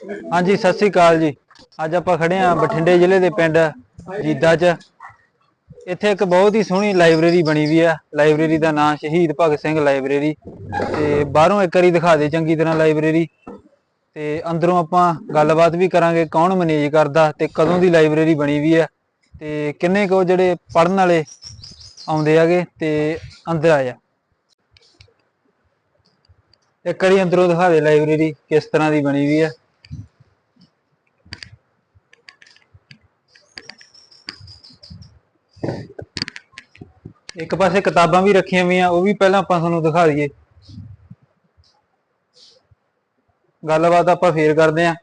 ਹਾਂਜੀ, ਸਤਿ ਸ੍ਰੀ ਅਕਾਲ ਜੀ। ਅੱਜ ਆਪਾਂ ਖੜੇ ਆਂ ਬਠਿੰਡੇ ਜ਼ਿਲ੍ਹੇ ਦੇ ਪਿੰਡ ਜੀਦਾ 'ਚ। ਇੱਥੇ ਇੱਕ ਬਹੁਤ ਹੀ ਸੋਹਣੀ ਲਾਇਬ੍ਰੇਰੀ ਬਣੀ ਵੀ ਆ। ਲਾਇਬ੍ਰੇਰੀ ਦਾ ਨਾਮ ਸ਼ਹੀਦ ਭਗਤ ਸਿੰਘ ਲਾਇਬ੍ਰੇਰੀ। ਤੇ ਬਾਹਰੋਂ ਇੱਕ ਵਾਰੀ ਦਿਖਾ ਦੇ ਚੰਗੀ ਤਰ੍ਹਾਂ ਲਾਇਬ੍ਰੇਰੀ। ਤੇ ਅੰਦਰੋਂ ਆਪਾਂ ਗੱਲਬਾਤ ਵੀ ਕਰਾਂਗੇ ਕੌਣ ਮੈਨੇਜ ਕਰਦਾ ਤੇ ਕਦੋਂ ਦੀ ਲਾਇਬ੍ਰੇਰੀ ਬਣੀ ਵੀ ਆ। ਤੇ ਕਿੰਨੇ ਕੋ ਜਿਹੜੇ ਪੜਨ ਵਾਲੇ ਆਉਂਦੇ ਆਗੇ ਤੇ ਅੰਦਰ ਆ ਜਾ। ਇੱਕ ਵਾਰੀ ਅੰਦਰੋਂ ਦਿਖਾ ਦੇ ਲਾਇਬ੍ਰੇਰੀ ਕਿਸ ਤਰ੍ਹਾਂ ਦੀ ਬਣੀ ਵੀ ਆ। ਇੱਕ ਪਾਸੇ ਕਿਤਾਬਾਂ ਵੀ ਰੱਖੀਆਂ ਹੋਈਆਂ, ਉਹ ਵੀ ਪਹਿਲਾਂ ਆਪਾਂ ਤੁਹਾਨੂੰ ਦਿਖਾ ਦਈਏ। ਗੱਲਬਾਤ ਆਪਾਂ ਫੇਰ ਕਰਦੇ ਆਂ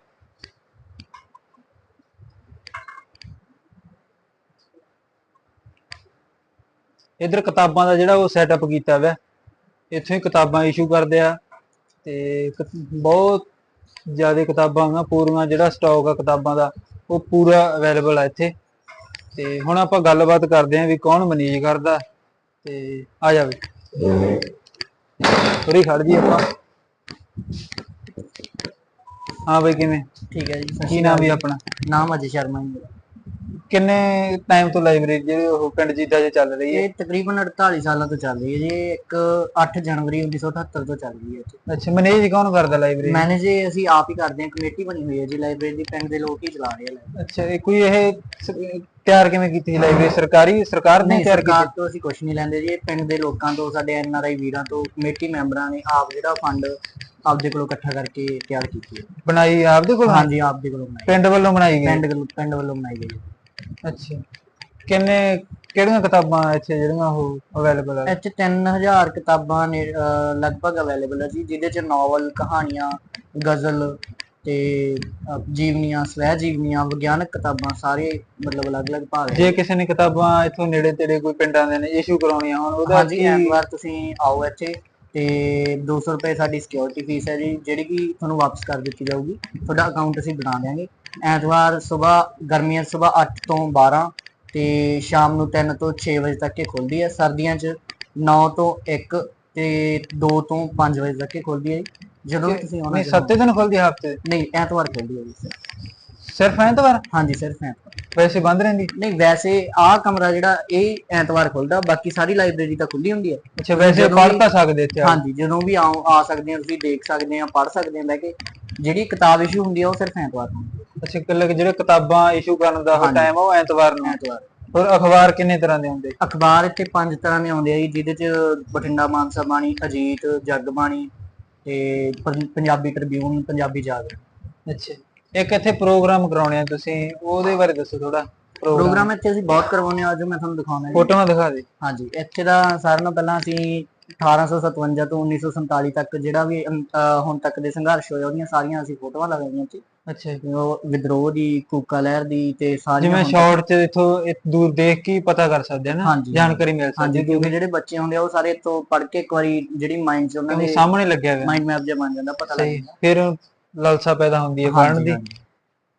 ਇਧਰ ਕਿਤਾਬਾਂ ਦਾ ਜਿਹੜਾ ਉਹ ਸੈਟਅਪ ਕੀਤਾ ਹੋਇਆ ਇੱਥੋਂ ਹੀ ਕਿਤਾਬਾਂ ਇਸ਼ੂ ਕਰਦੇ ਆ, ਤੇ ਬਹੁਤ ਜ਼ਿਆਦਾ ਕਿਤਾਬਾਂ ਉਹਨਾਂ ਪੂਰੀਆਂ ਜਿਹੜਾ ਸਟਾਕ ਆ ਕਿਤਾਬਾਂ ਦਾ, ਉਹ ਪੂਰਾ ਅਵੇਲੇਬਲ ਆ ਇੱਥੇ। ਤੇ ਹੁਣ ਆਪਾਂ ਗੱਲਬਾਤ ਕਰਦੇ ਆਂ ਵੀ ਕੌਣ ਮੈਨੇਜ ਕਰਦਾ। ਤੇ ਆ ਜਾਵੇ ਥੋੜੀ ਖੜ ਜੀ ਆਪਾਂ। ਹਾਂ ਬਈ ਕਿਵੇਂ? ਠੀਕ ਹੈ ਜੀ ਕੀ ਨਾਮ ਜੀ। ਆਪਣਾ? ਨਾਮ ਅਜੇ ਸ਼ਰਮਾ ਜੀ। ਕਿੰਨੇ ਟਾਈਮ ਤੋਂ ਲਾਇਬ੍ਰੇਰੀ ਜਿਹੜੀ ਉਹ ਪਿੰਡ ਜੀਦਾ 'ਚ ਚੱਲ ਰਹੀ ਹੈ? ਇਹ ਤਕਰੀਬਨ 48 ਸਾਲਾਂ ਤੋਂ ਚੱਲ ਰਹੀ ਹੈ ਜੀ। ਇੱਕ 8 ਜਨਵਰੀ 1978 ਤੋਂ ਚੱਲ ਰਹੀ ਹੈ ਜੀ। ਅੱਛਾ ਮੈਨੇਜ ਕੌਣ ਕਰਦਾ ਲਾਇਬ੍ਰੇਰੀ ਮੈਨੇਜ ਅਸੀਂ ਆਪ ਹੀ ਕਰਦੇ ਹਾਂ ਕਮੇਟੀ ਬਣੀ ਹੋਈ ਹੈ ਜੀ। ਲਾਇਬ੍ਰੇਰੀ ਦੀ ਪਿੰਡ ਦੇ ਲੋਕ ਹੀ ਚਲਾ ਰਹੇ ਆ। ਅੱਛਾ ਇਹ ਕੋਈ ਇਹ ਤਿਆਰ ਕਿਵੇਂ ਕੀਤੀ ਸੀ ਲਾਇਬ੍ਰੇਰੀ ਸਰਕਾਰੀ ਸਰਕਾਰ ਨੇ ਨਹੀਂ ਤਿਆਰ ਸਰਕਾਰ ਕੀਤੀ? ਤੋਂ ਅਸੀਂ ਕੁਝ ਨਹੀਂ ਲੈਂਦੇ ਜੀ। ਇਹ ਪਿੰਡ ਦੇ ਲੋਕਾਂ ਤੋਂ ਸਾਡੇ ਐਨ ਆਰ ਆਈ ਵੀਰਾਂ ਤੋਂ ਕਮੇਟੀ ਮੈਂਬਰਾਂ ਨੇ ਆਪ ਜਿਹੜਾ ਫੰਡ ਆਪਦੇ ਕੋਲੋਂ ਇਕੱਠਾ ਕਰਕੇ ਤਿਆਰ ਕੀਤੀ ਹੈ। ਬਣਾਈ ਆਪਦੇ ਕੋਲ? ਹਾਂਜੀ ਆਪਦੇ ਕੋਲੋਂ ਬਣਾਈ। ਪਿੰਡ ਵੱਲੋਂ ਬਣਾਈ ਗਈ? ਪਿੰਡ ਵੱਲੋਂ ਪਿੰਡ ਵੱਲੋਂ ਬਣਾਈ ਗਈ ਹੈ। ਅੱਛਾ। ਕਿੰਨੇ ਕਿਹੜੀਆਂ ਕਿਤਾਬਾਂ ਇੱਥੇ ਜਿਹੜੀਆਂ ਉਹ ਅਵੇਲੇਬਲ ਇਹ 'ਚ 3000 ਕਿਤਾਬਾਂ ਨੇ ਲਗਭਗ ਅਵੇਲੇਬਲ ਹੈ ਜੀ ਜਿਹਦੇ ਚ ਨਾਵਲ ਕਹਾਣੀਆਂ ਗਜ਼ਲ ਤੇ ਜੀਵਨੀਆਂ ਸਵੈ ਜੀਵਨੀਆਂ ਵਿਗਿਆਨਕ ਕਿਤਾਬਾਂ ਸਾਰੇ ਮਤਲਬ ਅਲੱਗ-ਅਲੱਗ ਭਾਗ ਹੈ ਜੇ ਕਿਸੇ ਨੇ ਕਿਤਾਬਾਂ ਇੱਥੋਂ ਨੇੜੇ ਤੇੜੇ ਕੋਈ ਪਿੰਡਾਂ ਦੇ ਨੇ ਇਸ਼ੂ ਕਰਾਉਣੀਆਂ ਹੋਣ ਉਹਦਾ ਹਾਂਜੀ ਕੀ ਐਤਵਾਰ ਤੁਸੀਂ ਆਓ ਇੱਥੇ ਤੇ 200 ਰੁਪਏ ਸਾਡੀ ਸਿਕਿਉਰਿਟੀ ਫੀਸ ਹੈ ਜੀ ਜਿਹੜੀ ਕਿ ਤੁਹਾਨੂੰ ਵਾਪਸ ਕਰ ਦਿੱਤੀ ਜਾਊਗੀ। ਤੁਹਾਡਾ ਅਕਾਊਂਟ ਅਸੀਂ ਬਣਾ ਦਿਆਂਗੇ। ਐਤਵਾਰ ਸਵੇਰ ਗਰਮੀਆਂ ਸਵੇਰ 8 ਤੋਂ 12 ਤੇ ਸ਼ਾਮ ਨੂੰ 3 ਤੋਂ 6 ਵਜੇ ਤੱਕ ਇਹ ਖੁੱਲਦੀ ਹੈ। ਸਰਦੀਆਂ 'ਚ 9 ਤੋਂ 1 ਤੇ 2 ਤੋਂ 5 ਵਜੇ ਤੱਕ ਇਹ ਖੁੱਲਦੀ ਹੈ ਜੀ। ਜਦੋਂ ਵੀ ਤੁਸੀਂ ਆਉਣਾ ਨਹੀਂ ਸੱਤੇ ਦਿਨ ਖੁੱਲਦੀ ਹਫ਼ਤੇ। ਨਹੀਂ ਐਤਵਾਰ ਖੁੱਲਦੀ ਹੈ ਜੀ। sir। ਸਿਰਫ ਐਤਵਾਰ? ਹਾਂਜੀ ਸਿਰਫ ਐਤਵਾਰ। ਵੈਸੇ ਬੰਦ ਰਹਿੰਦੀ? ਨਹੀਂ ਵੈਸੇ ਆਹ ਕਮਰਾ ਜਿਹੜਾ ਇਹ ਐਤਵਾਰ ਖੁੱਲਦਾ ਬਾਕੀ ਸਾਰੀ ਲਾਇਬ੍ਰੇਰੀ ਤਾਂ ਖੁੱਲੀ ਹੁੰਦੀ ਹੈ। ਅੱਛਾ ਵੈਸੇ ਜਦੋਂ ਪੜ੍ਹ ਵੀ- ਤਾਂ ਸਕਦੇ ਇੱਥੇ ਆ। ਹਾਂਜੀ ਜਦੋਂ ਵੀ ਆਓ ਆ ਸਕਦੇ ਆ ਤੁਸੀਂ ਦੇਖ ਸਕਦੇ ਆ ਪੜ੍ਹ ਸਕਦੇ ਆ ਬਹਿ ਕੇ। ਜਿਹੜੀ ਕਿਤਾਬ ਇਸ਼ੂ ਹੁੰਦੀ ਆ ਉਹ ਸਿਰਫ ਐਤਵਾਰ ਨੂੰ। ਅੱਛਾ ਕੱਲੇ ਜਿਹੜੇ ਕਿਤਾਬਾਂ ਇਸ਼ੂ ਕਰਨ ਦਾ ਹਾਂਜੀ। ਟਾਈਮ ਉਹ ਐਤਵਾਰ ਨੂੰ। ਐਤਵਾਰ। ਹੋਰ ਅਖਬਾਰ ਕਿੰਨੇ ਤਰ੍ਹਾਂ ਦੇ ਹੁੰਦੇ? ਅਖਬਾਰ ਇੱਥੇ ਪੰਜ ਤਰ੍ਹਾਂ ਦੇ ਆਉਂਦੇ ਆ ਜੀ ਜਿਹਦੇ ਚ ਬਠਿੰਡਾ ਮਾਨਸਾ ਬਾਣੀ ਅਜੀਤ ਜਗ ਬਾਣੀ ਤੇ ਪੰ- ਪੰਜਾਬੀ ਟ੍ਰਿਬਿਊਨ ਪੰਜਾਬੀ ਜਾਗਰਣ। ਅੱਛਾ। ਇੱਕ ਇੱਥੇ ਪ੍ਰੋਗਰਾਮ ਕਰਾਉਣੇ ਆ ਤੁਸੀਂ ਉਹਦੇ ਬਾਰੇ ਦੱਸੋ ਥੋੜਾ ਪ੍ਰੋਗਰਾਮ ਇੱਥੇ ਅਸੀਂ ਬਹੁਤ ਕਰਵਾਉਂਦੇ ਆ ਅੱਜ ਮੈਂ ਤੁਹਾਨੂੰ ਦਿਖਾਉਣਾ ਜੀ। ਫੋਟੋਆਂ ਦਿਖਾ ਦੇ। ਹਾਂਜੀ ਇੱਥੇ ਦਾ ਸਾਰਿਆਂ ਨਾਲੋਂ ਪਹਿਲਾਂ ਅਸੀਂ 1857 ਤੋਂ 1947 ਤੱਕ ਜਿਹੜਾ ਵੀ ਹੁਣ ਤੱਕ ਦੇ ਸੰਘਰਸ਼ ਹੋਏ ਉਹਦੀਆਂ ਸਾਰੀਆਂ ਅਸੀਂ ਫੋਟੋਆਂ ਲਗਾਈਆਂ ਸੀ ਅੱਛਾ ਜੀ। ਉਹ ਵਿਦਰੋਹ ਦੀ ਕੂਕਾ ਲਹਿਰ ਦੀ ਤੇ ਸਾਰੀਆਂ ਜਿਵੇਂ ਹੁਣ- ਸ਼ਾਰਟ ਚ ਇਥੋਂ ਦੂਰ ਦੇਖ ਕੇ ਹੀ ਪਤਾ ਕਰ ਸਕਦੇ ਆ ਨਾ ਹਾਂਜੀ। ਜਾਣਕਾਰੀ ਮਿਲ ਸਕਦੀ ਹਾਂਜੀ ਹੈ ਕਿਉਂਕਿ ਜਿਹੜੇ ਬੱਚੇ ਹੁੰਦੇ ਆ ਉਹ ਸਾਰੇ ਤੋਂ ਪੜ੍ਹ ਕੇ ਇੱਕ ਵਾਰੀ ਜਿਹੜੀ ਮਾਈਂਡ 'ਚ ਉਹਨਾਂ ਕਿਉਂਕਿ ਦੇ ਸਾਹਮਣੇ ਲੱਗਿਆ ਹੋਇਆ। ਮਾਈਂਡ ਮੈਪ ਜਿਹਾ ਬਣ ਜਾਂਦਾ ਪਤਾ ਲੱਗ ਸਹੀ। ਜਾਂਦਾ। ਫਿਰ ਲਲਸਾ ਪੈਦਾ ਹੁੰਦੀ ਹੈ ਪੜ੍ਹਨ ਦੀ।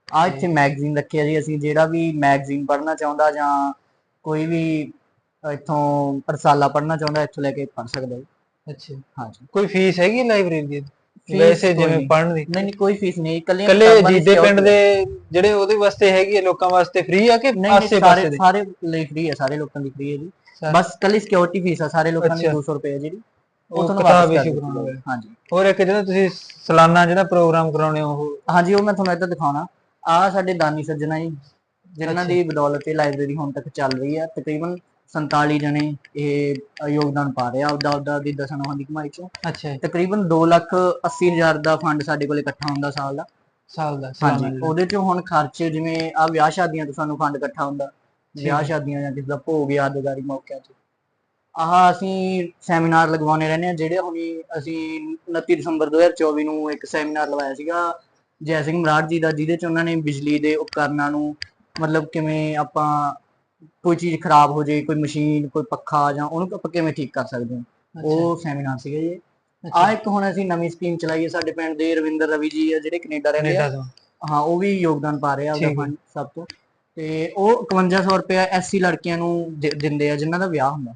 ਆ ਇੱਥੇ ਮੈਗਜ਼ੀਨ ਰੱਖਿਆ ਜੀ ਅਸੀਂ ਜਿਹੜਾ ਵੀ ਮੈਗਜ਼ੀਨ ਪੜ੍ਹਨਾ ਚਾਹੁੰਦਾ ਜਾਂ ਕੋਈ ਵੀ ਇੱਥੋਂ ਰਸਾਲਾ ਪੜ੍ਹਨਾ ਚਾਹੁੰਦਾ ਇੱਥੋਂ ਲੈ ਕੇ ਪੜ੍ਹ ਸਕਦਾ ਜੀ। ਅੱਛਾ। ਹਾਂਜੀ। ਕੋਈ ਫੀਸ ਹੈਗੀ ਲਾਇਬ੍ਰੇਰੀ ਦੀ? ਵੈਸੇ ਜਿਵੇਂ ਨਹੀਂ। ਪੜ੍ਹਨ ਦੀ ਨਹੀਂ ਨਹੀਂ ਕੋਈ ਫੀਸ ਨਹੀਂ ਇਕੱਲੀਆਂ ਕੱਲੇ ਕਿਤਾਬਾਂ ਦੀ ਜੀਦੇ ਪਿੰਡ ਦੇ ਜਿਹੜੇ ਉਹਦੇ ਵਾਸਤੇ ਹੈਗੀ ਹੈ ਲੋਕਾਂ ਵਾਸਤੇ ਫ੍ਰੀ ਆ ਕਿ ਨਹੀਂ ਆਸੇ ਨਹੀਂ ਪਾਸੇ ਸਾਰੇ ਦੇ ਸਾਰੇ ਲਈ ਫ੍ਰੀ ਹੈ ਸਾਰੇ ਲੋਕਾਂ ਦੀ ਫ੍ਰੀ ਹੈ ਜੀ। ਬਸ ਕੱਲੀ ਸਿਕਿਉਰਿਟੀ ਫੀਸ ਆ ਸਾਰੇ ਲੋਕਾਂ ਦੀ ਅੱਛਾ। 200 ਰੁਪਏ ਹੈ ਜਿਹੜੀ ਉਹ ਤੁਹਾਨੂੰ ਕਿਤਾਬ ਦਿੱਤੀ ਕਰਾਉਣਾ ਜਾਊਗੀ। ਹਾਂਜੀ ਹੋਰ ਇੱਕ ਜਿਹੜਾ ਤੁਸੀਂ ਸਾਲਾਨਾ ਜਿਹੜਾ ਪ੍ਰੋਗਰਾਮ ਕਰਾਉਣੇ ਹੋ ਉਹ ਹਾਂਜੀ ਉਹ ਮੈਂ ਤੁਹਾਨੂੰ ਇੱਧਰ ਦਿਖਾਉਣਾ ਆ ਸਾਡੇ ਦਾਨੀ ਸੱਜਣਾ ਜੀ ਜਿਨ੍ਹਾਂ। ਦੀ ਬਦੌਲਤ ਇਹ ਲਾਇਬ੍ਰੇਰੀ ਹੁਣ ਤੱਕ ਚੱਲ ਰਹੀ ਹੈ ਤਕਰੀਬਨ 47 ਜਣੇ ਇਹ ਯੋਗਦਾਨ ਪਾ ਰਹੇ ਆ ਉਹਦਾ ਉਹਦਾ ਦੀ ਦਸਨੋਂ ਦੀ ਕਮਾਈ ਚੋਂ। ਅੱਛਾ ਤਕਰੀਬਨ 2 ਲੱਖ 80 ਹਜ਼ਾਰ ਦਾ ਫੰਡ ਸਾਡੇ ਕੋਲ ਇਕੱਠਾ ਹੁੰਦਾ ਸਾਲ ਦਾ। ਸਾਲ ਦਾ ਹਾਂਜੀ। ਉਹਦੇ ਚੋਂ ਹੁਣ ਖਰਚ ਜਿਵੇਂ ਆ ਵਿਆਹ ਸ਼ਾਦੀਆਂ ਤੋਂ ਸਾਨੂੰ ਫੰਡ ਇਕੱਠਾ ਹੁੰਦਾ। ਵਿਆਹ। ਸ਼ਾਦੀਆਂ ਜਾਂ ਕਿਸੇ ਦਾ ਭੋਗ ਯਾਦਗਾਰੀ ਮੌਕਿਆਂ 'ਤੇ। ਆਹ ਅਸੀਂ ਸੈਮੀਨਾਰ ਲਗਵਾਉਣੇ ਰਹਿੰਦੇ ਆ ਜਿਹੜੇ ਹੁਣੀ ਅਸੀਂ 29 ਦਸੰਬਰ 2024 ਨੂੰ ਇੱਕ ਸੈਮੀਨਾਰ ਲਵਾਇਆ ਸੀਗਾ ਜੈ ਸਿੰਘ ਮਰਾੜ ਜੀ ਦਾ ਜਿਹਦੇ 'ਚ ਉਹਨਾਂ ਨੇ ਬਿਜਲੀ ਦੇ ਉਪਕਰਨਾਂ ਨੂੰ ਮਤਲਬ ਕਿਵੇਂ ਆਪਾਂ ਕੋਈ ਚੀਜ਼ ਖਰਾਬ ਹੋ ਜਾਏ ਕੋਈ ਮਸ਼ੀਨ ਕੋਈ ਪੱਖਾ ਜਾਂ ਉਹਨੂੰ ਆਪਾਂ ਕਿਵੇਂ ਠੀਕ ਕਰ ਸਕਦੇ ਹਾਂ? ਉਹ ਸੈਮੀਨਾਰ ਸੀਗਾ ਜੀ। ਆ ਇੱਕ ਹੁਣ ਅਸੀਂ ਨਵੀਂ ਸਕੀਮ ਚਲਾਈ ਹੈ ਸਾਡੇ ਪਿੰਡ ਦੇ ਰਵਿੰਦਰ ਰਵੀ ਜੀ ਆ ਜਿਹੜੇ ਕੈਨੇਡਾ ਰਹਿੰਦੇ ਆ। ਹਾਂ ਉਹ ਵੀ ਯੋਗਦਾਨ ਪਾ ਰਹੇ ਆ ਉਹਦਾ। ਫੰਡ ਸਭ ਤੋਂ। ਤੇ ਉਹ 5100 ਰੁਪਏ ਐਸਸੀ ਲੜਕੀਆਂ ਨੂੰ ਦਿੰਦੇ ਆ ਜਿਨ੍ਹਾਂ ਦਾ ਵਿਆਹ ਹੁੰਦਾ।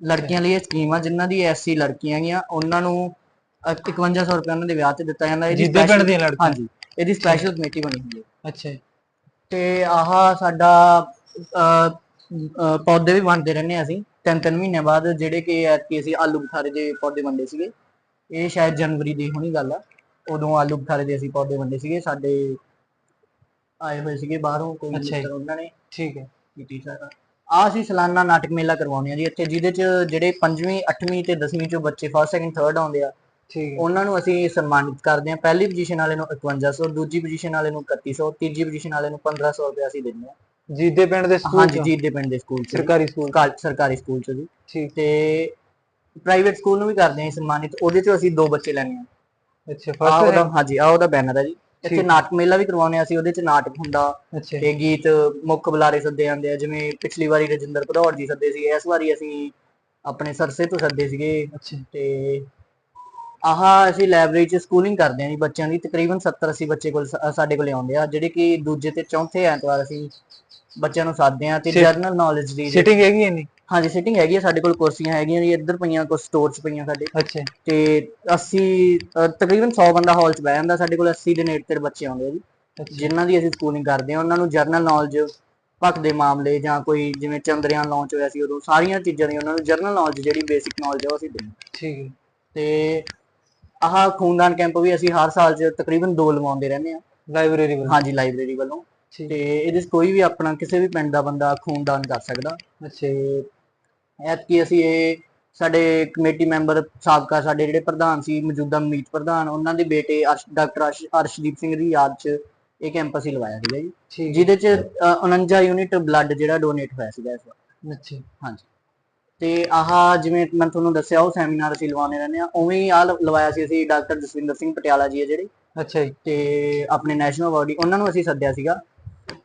ਲੜਕੀਆਂ ਲਈ ਇਹ ਸਕੀਮ ਆ ਜਿਨ੍ਹਾਂ ਦੀ ਐਸਸੀ ਲੜਕੀਆਂ ਗੀਆਂ ਉਹਨਾਂ ਨੂੰ ਅ, 5100 ਰੁਪਏ ਉਹਨਾਂ ਦੇ ਵਿਆਹ ਤੇ ਦਿੱਤਾ ਜਾਂਦਾ। ਹੈ ਜੀ ਜਿੱਦੇ ਪਿੰਡ ਦੀਆਂ ਲੜਕੀਆਂ। ਹਾਂਜੀ ਇਹਦੀ ਸਪੈਸ਼ਲ ਕਮੇਟੀ ਬਣੀ ਹੋਈ ਹੈ। ਅੱਛਾ ਜੀ। ਤੇ ਆਹ ਸਾਡਾ ਪੌਦੇ ਵੀ ਵੰਡਦੇ ਰਹਿੰਦੇ ਹਾਂ ਅਸੀਂ। ਤਿੰਨ ਤਿੰਨ ਮਹੀਨੇ ਬਾਅਦ ਜਿਹੜੇ ਕਿ ਐਤਕੀ ਅਸੀਂ ਆਲੂ ਬੁਖਾਰੇ ਦੇ ਪੌਦੇ ਵੰਡੇ ਸੀਗੇ। ਇਹ ਸ਼ਾਇਦ ਜਨਵਰੀ ਦੀ ਹੋਣੀ ਗੱਲ ਆ। ਉਦੋਂ ਆਲੂ ਬੁਖਾਰੇ ਦੇ ਅਸੀਂ ਪੌਦੇ ਵੰਡੇ ਸੀਗੇ। ਸਾਡੇ ਆਏ ਹੋਏ ਸੀਗੇ ਬਾਹਰੋਂ ਕੋਈ। ਮਿੱਤਰ ਉਹਨਾਂ ਨੇ। ਠੀਕ ਹੈ। ਕੀਤੀ ਸਾਰਾ। ਆ ਅਸੀਂ ਸਾਲਾਨਾ ਨਾਟਕ ਮੇਲਾ ਕਰਵਾਉਂਦੇ ਆ ਜੀ। ਇੱਥੇ ਜਿਹਦੇ ਚ ਜਿਹੜੇ 5ਵੀਂ 8ਵੀਂ ਤੇ 10ਵੀਂ ਚੋਂ ਬੱਚੇ ਫਸਟ ਸੈਕਿੰਡ ਥਰਡ ਆਉਂਦੇ ਆ ਠੀਕ ਉਹਨਾਂ ਨੂੰ ਅਸੀਂ ਸਨਮਾਨਿਤ ਕਰਦੇ ਆ ਪਹਿਲੀ ਪੋਜੀਸ਼ਨ ਵਾਲੇ ਨੂੰ 5100 ਦੂਜੀ ਪੋਜੀਸ਼ਨ ਵਾਲੇ ਨੂੰ 3100 ਤੀਜੀ ਪੋਜੀਸ਼ਨ ਵਾਲੇ ਨੂੰ 1500 ਰੁਪਏ ਅਸੀਂ ਦਿੰਦੇ ਆ ਜੀਦੇ ਪਿੰਡ ਦੇ ਸਕੂਲ ਹਾਂਜੀ ਚੋਂ? ਜੀਤ ਦੇ ਪਿੰਡ ਦੇ ਸਕੂਲ ਚ। ਸਰਕਾਰੀ ਸਕੂਲ? ਸਰਕਾਰ- ਸਕੂਲ ਚ ਜੀ। ਠੀਕ। ਤੇ ਪ੍ਰਾਈਵੇਟ ਸਕੂਲ ਨੂੰ ਵੀ ਕਰਦੇ ਆ ਸਨਮਾਨਿਤ ਉਹਦੇ ਚ ਅਸੀਂ ਦੋ ਬੱਚੇ ਲੈਣੇ ਆ ਅੱਛਾ ਆਹ ਉਹਦਾ ਫਸਟ ਹਾਂਜੀ ਆ ਉਹਦਾ ਬੈਨਰ ਹੈ ਜੀ। ਇੱਥੇ। ਨਾਟਕ ਮੇਲਾ ਵੀ ਕਰਵਾਉਂਦੇ ਆ ਅਸੀਂ ਉਹਦੇ ਚ ਨਾਟਕ ਹੁੰਦਾ। ਤੇ ਗੀਤ ਮੁੱਖ ਬੁਲਾਰੇ ਸੱਦੇ ਜਾਂਦੇ ਆ ਜਿਵੇਂ ਪਿਛਲੀ ਵਾਰੀ ਰਜਿੰਦਰ ਭਦੌੜ ਜੀ ਸੱਦੇ ਸੀ ਇਸ ਵਾਰੀ ਅਸੀਂ ਆਪਣੇ ਸਰਸੇ ਤੋਂ ਸੱਦੇ ਸੀਗੇ। ਅੱਛਾ। ਤੇ ਆਹ ਅਸੀਂ ਲਾਇਬ੍ਰੇਰੀ ਚ ਸਕੂਲਿੰਗ ਕਰਦੇ ਹਾਂ ਜੀ ਬੱਚਿਆਂ ਦੀ ਤਕਰੀਬਨ 70 80 ਬੱਚੇ ਕੋਲ ਸਾਡੇ ਕੋਲੇ ਆਉਂਦੇ ਆ ਜਿਹੜੇ ਕਿ ਦੂਜੇ ਤੇ ਚੌਥੇ ਐਤਵਾਰ ਅਸੀਂ ਬੱਚਿਆਂ ਨੂੰ ਸਾਧਦੇ ਆ ਤੇ Sit- ਜਰਨਲ ਨੌਲੇਜ ਦੀ ਸਿਟਿੰਗ ਹੈਗੀ ਹੈ ਨਹੀਂ ਹਾਂਜੀ ਸਿਟਿੰਗ ਹੈਗੀ ਆ ਸਾਡੇ ਕੋਲ ਕੁਰਸੀਆਂ ਹੈਗੀਆਂ ਜੀ ਇੱਧਰ ਪਈਆਂ ਕੁਝ ਸਟੋਰ 'ਚ ਪਈਆਂ ਸਾਡੇ। ਅੱਛਾ। ਤੇ 80 ਅ, ਤਕਰੀਬਨ 100 ਬੰਦਾ ਹਾਲ 'ਚ ਬਹਿ ਜਾਂਦਾ ਸਾਡੇ ਕੋਲ 80 ਦੇ ਨੇੜੇ ਤੇ ਬੱਚੇ ਆਉਂਦੇ ਆ ਜੀ। ਅੱਛਾ। ਜਿਨ੍ਹਾਂ ਦੀ ਅਸੀਂ ਸਕੂਲਿੰਗ ਕਰਦੇ ਆ ਉਹਨਾਂ ਨੂੰ ਜਰਨਲ ਨੌਲੇਜ ਭੱਖ ਦੇ ਮਾਮਲੇ ਜਾਂ ਕੋਈ ਜਿਵੇਂ ਚੰਦਰਯਾਨ ਲਾਂਚ ਹੋਇਆ ਸੀ ਉਦੋਂ ਸਾਰੀਆਂ ਚੀਜ਼ਾਂ ਦੀ ਉਹਨਾਂ ਨੂੰ ਜਰਨਲ ਨੌਲੇਜ ਜਿਹੜੀ ਬੇਸਿਕ ਨੌਲੇਜ ਆ ਉਹ ਅਸੀਂ ਦਿੰਦੇ ਹਾਂ। ਠੀਕ ਹੈ। ਤੇ ਆਹ ਖੂਨਦਾਨ ਕੈਂਪ ਵੀ ਅਸੀਂ ਹਰ ਸਾਲ 'ਚ ਤਕਰੀਬਨ ਦੋ ਲਵਾਉਂਦੇ ਰਹਿੰਦੇ ਆ ਲਾਇਬ੍ਰੇਰੀ ਵੱਲੋਂ? ਹਾਂਜੀ ਲਾਇਬ੍ਰੇਰੀ ਵੱਲੋਂ। ਤੇ ਇਹਦੇ 'ਚ ਕੋਈ ਵੀ ਆਪਣਾ ਕਿਸੇ ਵੀ ਪਿੰਡ ਦਾ ਬੰਦਾ ਖੂਨਦਾਨ ਕਰ ਸਕਦਾ। ਅੱਛਾ ਐਤਕੀ ਅਸੀਂ ਇਹ ਸਾਡੇ ਕਮੇਟੀ ਮੈਂਬਰ ਸਾਬਕਾ ਸਾਡੇ ਜਿਹੜੇ ਪ੍ਰਧਾਨ ਸੀ ਮੌਜੂਦਾ ਮੀਤ ਪ੍ਰਧਾਨ ਉਹਨਾਂ ਦੇ ਬੇਟੇ ਡਾਕਟਰ ਅਰਸ਼- ਅਰਸ਼ਦੀਪ ਸਿੰਘ ਦੀ ਯਾਦ 'ਚ ਇਹ ਕੈਂਪ ਅਸੀਂ ਲਵਾਇਆ ਸੀਗਾ ਜੀ। ਜਿਹਦੇ 'ਚ ਅ, 49 ਯੂਨਿਟ ਬਲੱਡ ਜਿਹੜਾ ਡੋਨੇਟ ਹੋਇਆ ਸੀਗਾ ਇਸ ਵਾਰ। ਅੱਛਾ। ਹਾਂਜੀ। ਤੇ ਆਹ ਜਿਵੇਂ ਮੈਂ ਤੁਹਾਨੂੰ ਦੱਸਿਆ ਉਹ ਸੈਮੀਨਾਰ ਅਸੀਂ ਲਵਾਉਂਦੇ ਰਹਿੰਦੇ ਆ ਉਵੇਂ ਹੀ ਆਹ ਲ- ਲਵਾਇਆ ਸੀ ਅਸੀਂ ਡਾਕਟਰ ਜਸਵਿੰਦਰ ਸਿੰਘ ਪਟਿਆਲਾ ਜੀ ਆ ਜਿਹੜੇ। ਅੱਛਾ ਜੀ। ਤੇ ਆਪਣੇ ਨੈਸ਼ਨਲ ਅਵਾਰਡੀ ਉਹਨਾਂ ਨੂੰ ਅਸੀਂ ਸੱਦਿਆ ਸੀਗਾ।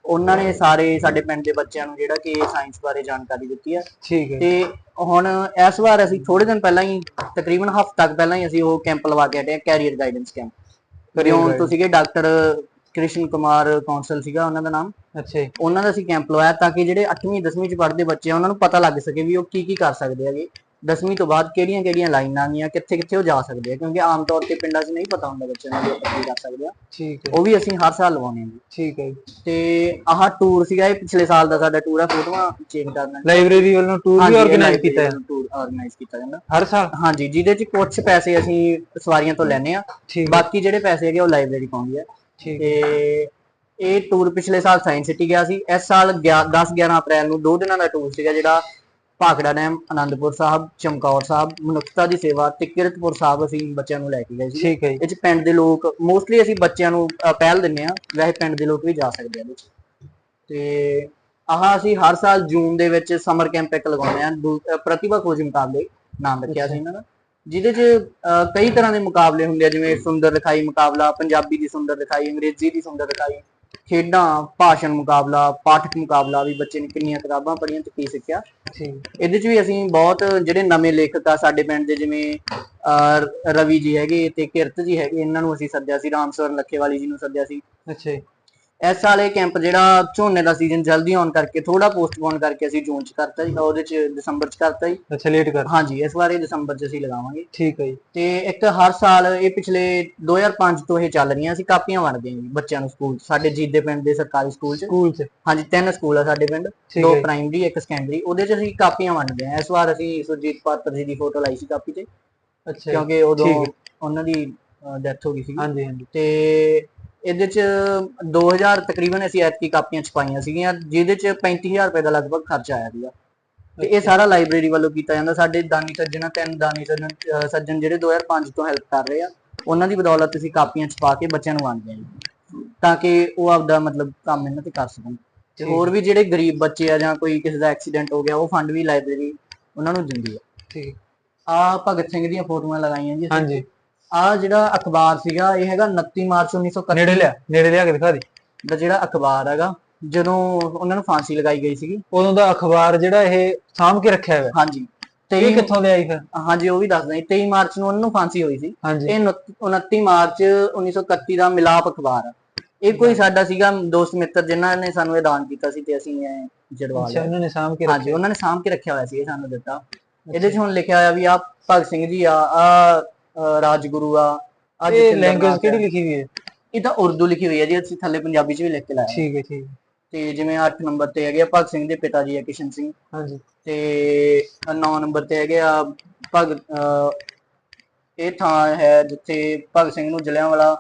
ਉਹਨਾਂ ਨੇ ਸਾਰੇ ਸਾਡੇ ਪਿੰਡ ਦੇ ਬੱਚਿਆਂ ਨੂੰ ਜਿਹੜਾ ਕਿ ਸਾਇੰਸ ਬਾਰੇ ਜਾਣਕਾਰੀ ਦਿੱਤੀ ਆ। ਠੀਕ ਹੈ। ਤੇ ਹੁਣ ਇਸ ਵਾਰ ਅਸੀਂ ਥੋੜੇ ਦਿਨ ਪਹਿਲਾਂ ਹੀ ਤਕਰੀਬਨ ਹਫ਼ਤਾ ਤੱਕ ਪਹਿਲਾਂ ਹੀ ਅਸੀਂ ਉਹ ਕੈਂਪ ਲਵਾ ਕੇ ਹਟੇ ਕੈਰੀਅਰ ਗਾਈਡੈਂਸ ਕੈਂਪ ਕਰਿਓਨ ਤੋਂ। ਸੀਗੇ ਡਾਕਟਰ ਕ੍ਰਿਸ਼ਨ ਕੁਮਾਰ ਕੌਂਸਲ ਸੀਗਾ ਉਹਨਾਂ ਦਾ ਨਾਮ। ਅੱਛਾ ਉਹਨਾਂ ਦਾ ਅਸੀਂ ਕੈਂਪ ਲਵਾਇਆ ਤਾਂ ਕਿ ਜਿਹੜੇ 8ਵੀਂ 10ਵੀਂ ਚ ਪੜ੍ਹਦੇ ਬੱਚੇ ਆ ਉਹਨਾਂ ਨੂੰ ਪਤਾ ਲੱਗ ਸਕੇ ਵੀ ਉਹ ਕੀ ਕੀ ਕਰ ਸਕਦੇ ਹੈਗੇ। 10ਵੀਂ ਤੋਂ ਬਾਅਦ ਕਿਹੜੀਆਂ ਕਿਹੜੀਆਂ ਲਾਈਨਾਂ ਆਗੀਆਂ ਕਿੱਥੇ ਕਿੱਥੇ ਉਹ ਜਾ ਸਕਦੇ ਆ ਕਿਉਂਕਿ ਆਮ ਤੌਰ ਤੇ ਪਿੰਡਾਂ 'ਚ ਨਹੀਂ ਪਤਾ ਹੁੰਦਾ ਬੱਚਿਆਂ ਨੂੰ ਵੀ ਆਪਾਂ ਕੀ ਕਰ ਸਕਦੇ ਆ। ਠੀਕ ਹੈ। ਉਹ ਵੀ ਅਸੀਂ ਹਰ ਸਾਲ ਲਵਾਉਂਦੇ ਹਾਂ ਜੀ। ਠੀਕ ਹੈ ਜੀ। ਤੇ ਆਹ ਟੂਰ ਸੀਗਾ ਇਹ ਪਿਛਲੇ ਸਾਲ ਦਾ ਸਾਡਾ ਟੂਰ ਆ ਫੋਟੋਆਂ ਚੇਂਜ ਕਰਨਾ ਲਾਇਬ੍ਰੇਰੀ ਵੱਲੋਂ ਟੂਰ ਵੀ ਆਰਗੇਨਾਈਜ਼ ਕੀਤਾ ਹੈ ਟੂਰ ਆਰਗੇਨਾਈਜ਼ ਕੀਤਾ ਜਾਂਦਾ। ਹਰ ਸਾਲ? ਹਾਂਜੀ ਜਿਹਦੇ ਚ ਕੁਝ ਪੈਸੇ ਅਸੀਂ ਸਵਾਰੀਆਂ ਤੋਂ ਲੈਨੇ ਆ ਠੀਕ ਹੈ। ਬਾਕੀ ਜਿਹੜੇ ਪੈਸੇ ਹੈਗੇ ਉਹ ਲਾਇਬ੍ਰੇਰੀ ਪਾਉਂਦੀ ਆ। ਠੀਕ ਹੈ ਤੇ ਇਹ ਟੂਰ ਪਿਛਲੇ ਸਾਲ ਸਾਇੰਸ ਸਿਟੀ ਗਿਆ ਸੀ। ਇਸ ਸਾਲ 10 11 ਅਪ੍ਰੈਲ ਨੂੰ ਦੋ ਦਿਨਾਂ ਦਾ ਟੂਰ ਸੀਗਾ ਜਿਹੜਾ ਭਾਖੜਾ ਡੈਮ ਆਨੰਦਪੁਰ ਸਾਹਿਬ ਚਮਕੌਰ ਸਾਹਿਬ ਮਨੁੱਖਤਾ ਦੀ ਸੇਵਾ ਤੇ ਕਿਰਤਪੁਰ ਸਾਹਿਬ ਅਸੀਂ ਬੱਚਿਆਂ ਨੂੰ ਲੈ ਕੇ ਗਏ ਸੀ ਠੀਕ ਹੈ ਜੀ। ਇਹ ਚ ਪਿੰਡ ਦੇ ਲੋਕ ਮੋਸਟਲੀ ਅਸੀਂ ਬੱਚਿਆਂ ਨੂੰ ਅ, ਪਹਿਲ ਦਿੰਨੇ ਆ ਵੈਸੇ ਪਿੰਡ ਦੇ ਲੋਕ ਵੀ ਜਾ ਸਕਦੇ ਆ ਇਹਦੇ ਚ। ਤੇ ਆਹ ਅਸੀਂ ਹਰ ਸਾਲ ਜੂਨ ਦੇ ਵਿੱਚ ਸਮਰ ਕੈਂਪ ਇੱਕ ਲਗਾਉਂਦੇ ਆ ਦੂ- ਅ, ਪ੍ਰਤਿਭਾ ਖੋਜ ਮੁਕਾਬਲੇ ਨਾਮ ਰੱਖਿਆ ਸੀ ਇਹਨਾਂ ਦਾ। ਜਿਹਦੇ ਚ ਅ, ਕਈ ਤਰ੍ਹਾਂ ਦੇ ਮੁਕਾਬਲੇ ਹੁੰਦੇ ਆ। ਜਿਵੇਂ ਸੁੰਦਰ ਲਿਖਾਈ ਮੁਕਾਬਲਾ ਪੰਜਾਬੀ ਦੀ ਸੁੰਦਰ ਲਿਖਾਈ ਅੰਗਰੇਜ਼ੀ ਦੀ ਸੁੰਦਰ ਲਿਖਾਈ ਖੇਡਾਂ ਭਾਸ਼ਣ ਮੁਕਾਬਲਾ ਪਾਠਕ ਮੁਕਾਬਲਾ ਵੀ ਬੱਚੇ ਨੇ ਕਿੰਨੀਆਂ ਕਿਤਾਬਾਂ ਪੜ੍ਹੀਆਂ ਤੇ ਕੀ ਸਿੱਖਿਆ। ਠੀਕ ਇਹਦੇ ਚ ਵੀ ਅਸੀਂ ਬਹੁਤ ਜਿਹੜੇ ਨਵੇਂ ਲੇਖਕ ਆ ਸਾਡੇ ਪਿੰਡ ਦੇ ਜਿਵੇਂ ਰਵੀ ਜੀ ਹੈਗੇ ਤੇ ਕਿਰਤ ਜੀ ਹੈਗੇ ਇਹਨਾਂ ਨੂੰ ਅਸੀਂ ਸੱਦਿਆ ਸੀ ਰਾਮਸਵਰਨ ਲੱਖੇਵਾਲੀ ਜੀ ਨੂੰ ਸੱਦਿਆ ਸੀ। ਅੱਛਾ ਜੀ। ਇਸ ਇਹ ਕੈਂਪ ਜਿਹੜਾ ਝੋਨੇ ਦਾ ਸੀਜ਼ਨ ਜਲਦੀ ਆਉਣ ਕਰਕੇ ਥੋੜਾ ਪੋਸਟਪੋਨ ਕਰਕੇ ਅਸੀਂ ਜੂਨ ਚ ਕਰਤਾ ਜੀ ਉਹਦੇ ਚ ਦਸੰਬਰ ਚ ਕਰਤਾ ਜੀ। ਅੱਛਾ ਲੇਟ ਕਰ। ਹਾਂਜੀ ਇਸ ਵਾਰ ਇਹ ਦਸੰਬਰ ਚ ਅਸੀਂ ਲਗਾਵਾਂਗੇ। ਠੀਕ ਹੈ ਜੀ। ਤੇ ਇੱਕ ਹਰ ਸਾਲ ਇਹ ਪਿਛਲੇ 2005 ਤੋਂ ਇਹ ਚੱਲ ਰਹੀਆਂ ਅਸੀਂ ਕਾਪੀਆਂ ਵੰਡਦੇ ਹਾਂ ਜੀ ਬੱਚਿਆਂ ਨੂੰ ਸਕੂਲ ਸਾਡੇ ਜੀਤ ਦੇ ਪਿੰਡ ਦੇ ਸਰਕਾਰੀ ਸਕੂਲ ਚ। ਸਕੂਲ ਚ। ਹਾਂਜੀ ਤਿੰਨ ਸਕੂਲ ਆ ਸਾਡੇ ਪਿੰਡ ਦੋ ਪ੍ਰਾਇਮਰੀ ਇੱਕ ਸੈਕੰਡਰੀ ਉਹਦੇ ਚ ਅਸੀਂ ਕਾਪੀਆਂ ਵੰਡਦੇ ਹਾਂ। ਇਸ ਵਾਰ ਅਸੀਂ ਸੁਰਜੀਤ ਪਾਤਰ ਜੀ ਦੀ ਫੋਟੋ ਲਾਈ ਸੀ ਕਾਪੀ ਤੇ ਅੱਛਾ ਕਿਉਂਕਿ ਉਦੋਂ। ਉਹਨਾਂ ਦੀ ਡੈਥ ਹੋ ਗਈ ਸੀ ਹਾਂਜੀ ਹਾਂਜੀ। ਤੇ ਇਹਦੇ ਚ 2000 ਤਕਰੀਬਨ ਅਸੀਂ ਐਤਕੀ ਕਾਪੀਆਂ ਛਪਾਈਆਂ ਸੀਗੀਆਂ ਜਿਹਦੇ ਚ 35000 ਰੁਪਏ ਦਾ ਲਗਭਗ ਖਰਚਾ ਆਇਆ ਸੀਗਾ। ਤੇ ਇਹ ਸਾਰਾ ਲਾਇਬ੍ਰੇਰੀ ਵੱਲੋਂ ਕੀਤਾ ਜਾਂਦਾ। ਸਾਡੇ ਦਾਨੀ ਸੱਜਣਾ ਤਿੰਨ ਦਾਨੀ ਸੱਜਣ ਸੱਜਣ ਜਿਹੜੇ 2005 ਤੋਂ ਹੈਲਪ ਕਰ ਰਹੇ ਆ ਉਹਨਾਂ ਦੀ ਬਦੌਲਤ ਅਸੀਂ ਕਾਪੀਆਂ ਛਪਾ ਕੇ ਬੱਚਿਆਂ ਨੂੰ ਵੰਡਦੇ ਹਾਂ। ਤਾਂ ਕਿ ਉਹ ਆਪਦਾ ਮਤਲਬ ਕੰਮ ਇਹਨਾਂ ਤੇ ਕਰ ਸਕਣ। ਤੇ। ਹੋਰ ਵੀ ਜਿਹੜੇ ਗਰੀਬ ਬੱਚੇ ਆ ਜਾਂ ਕੋਈ ਕਿਸੇ ਦਾ ਐਕਸੀਡੈਂਟ ਹੋ ਗਿਆ ਉਹ ਫੰਡ ਵੀ ਲਾਇਬ੍ਰੇਰੀ ਉਹਨਾਂ ਨੂੰ ਦਿੰਦੀ ਆ। ਠੀਕ। ਆ ਭਗਤ ਸਿੰਘ ਦੀਆਂ ਫੋਟੋਆਂ ਲਗਾਈਆਂ ਜੀ ਹਾਂਜੀ। ਆ ਜਿਹੜਾ ਅਖਬਾਰ ਸੀਗਾ ਇਹ ਹੈਗਾ 29 ਮਾਰਚ 1931 ਨੇੜੇ ਲਿਆ ਨੇੜੇ ਲਿਆ ਕੇ ਦਿਖਾ ਦੇ। ਦਾ ਜਿਹੜਾ ਅਖਬਾਰ ਹੈਗਾ ਜਦੋਂ ਉਹਨਾਂ ਨੂੰ ਫਾਂਸੀ ਲਗਾਈ ਗਈ ਸੀਗੀ। ਉਦੋਂ ਦਾ ਅਖਬਾਰ ਜਿਹੜਾ ਇਹ ਸਾਂਭ ਕੇ ਰੱਖਿਆ ਹੋਇਆ। ਹਾਂਜੀ। ਇਹ 23 ਕਿੱਥੋਂ ਲਿਆਈ ਫਿਰ? ਹਾਂਜੀ ਉਹ ਵੀ ਦੱਸਦਾ ਜੀ। 23 ਮਾਰਚ ਨੂੰ ਉਹਨਾਂ ਨੂੰ ਫਾਂਸੀ ਹੋਈ ਸੀ। ਇਹ 29 ਮਾਰਚ 1931 ਦਾ ਮਿਲਾਪ ਅਖਬਾਰ। ਆ ਇਹ ਕੋਈ ਸਾਡਾ ਸੀਗਾ ਦੋਸਤ ਮਿੱਤਰ ਜਿਨ੍ਹਾਂ ਨੇ ਸਾਨੂੰ ਇਹ ਦਾਨ ਕੀਤਾ ਸੀ ਤੇ ਅਸੀਂ ਇਹ ਜੜਵਾ ਲਿਆ। ਉਹਨਾਂ ਨੇ ਸਾਂਭ ਕੇ ਹਾਂਜੀ ਉਹਨਾਂ ਨੇ ਸਾਂਭ ਕੇ ਰੱਖਿਆ ਹੋਇਆ ਸੀ ਇਹ ਸਾਨੂੰ ਦਿੱਤਾ। ਇਹਦੇ 'ਚ ਹੁਣ ਲਿਖਿਆ ਹੋਇਆ ਵੀ ਆ ਭਗਤ ਸਿੰਘ ਜੀ ਆ ਆ ਰਾਜਗੁਰੂ ਆ ਆ ਇਹ ਲੈਂਗੁਏਜ ਕਿਹੜੀ ਲਿਖੀ ਹੋਈ ਹੈ? ਇਹ ਤਾਂ ਉਰਦੂ ਲਿਖੀ ਹੋਈ ਹੈ ਜੀ ਅਸੀਂ ਥੱਲੇ ਪੰਜਾਬੀ ਚ ਵੀ ਲਿਖ ਕੇ ਲਾਇਆ। ਠੀਕ ਹੈ ਠੀਕ ਹੈ। ਤੇ ਜਿਵੇਂ 8 ਨੰਬਰ ਤੇ ਹੈਗੇ ਆ ਭਗਤ ਸਿੰਘ ਦੇ ਪਿਤਾ ਜੀ ਆ ਕਿਸ਼ਨ ਸਿੰਘ। ਹਾਂਜੀ। ਤੇ 9 ਨੰਬਰ ਤੇ ਹੈਗੇ ਆ ਭਗਤ ਇਹ ਥਾਂ ਹੈ ਜਿੱਥੇ ਭਗਤ ਸਿੰਘ ਨੂੰ ਜਲਿਆਂਵਾਲਾ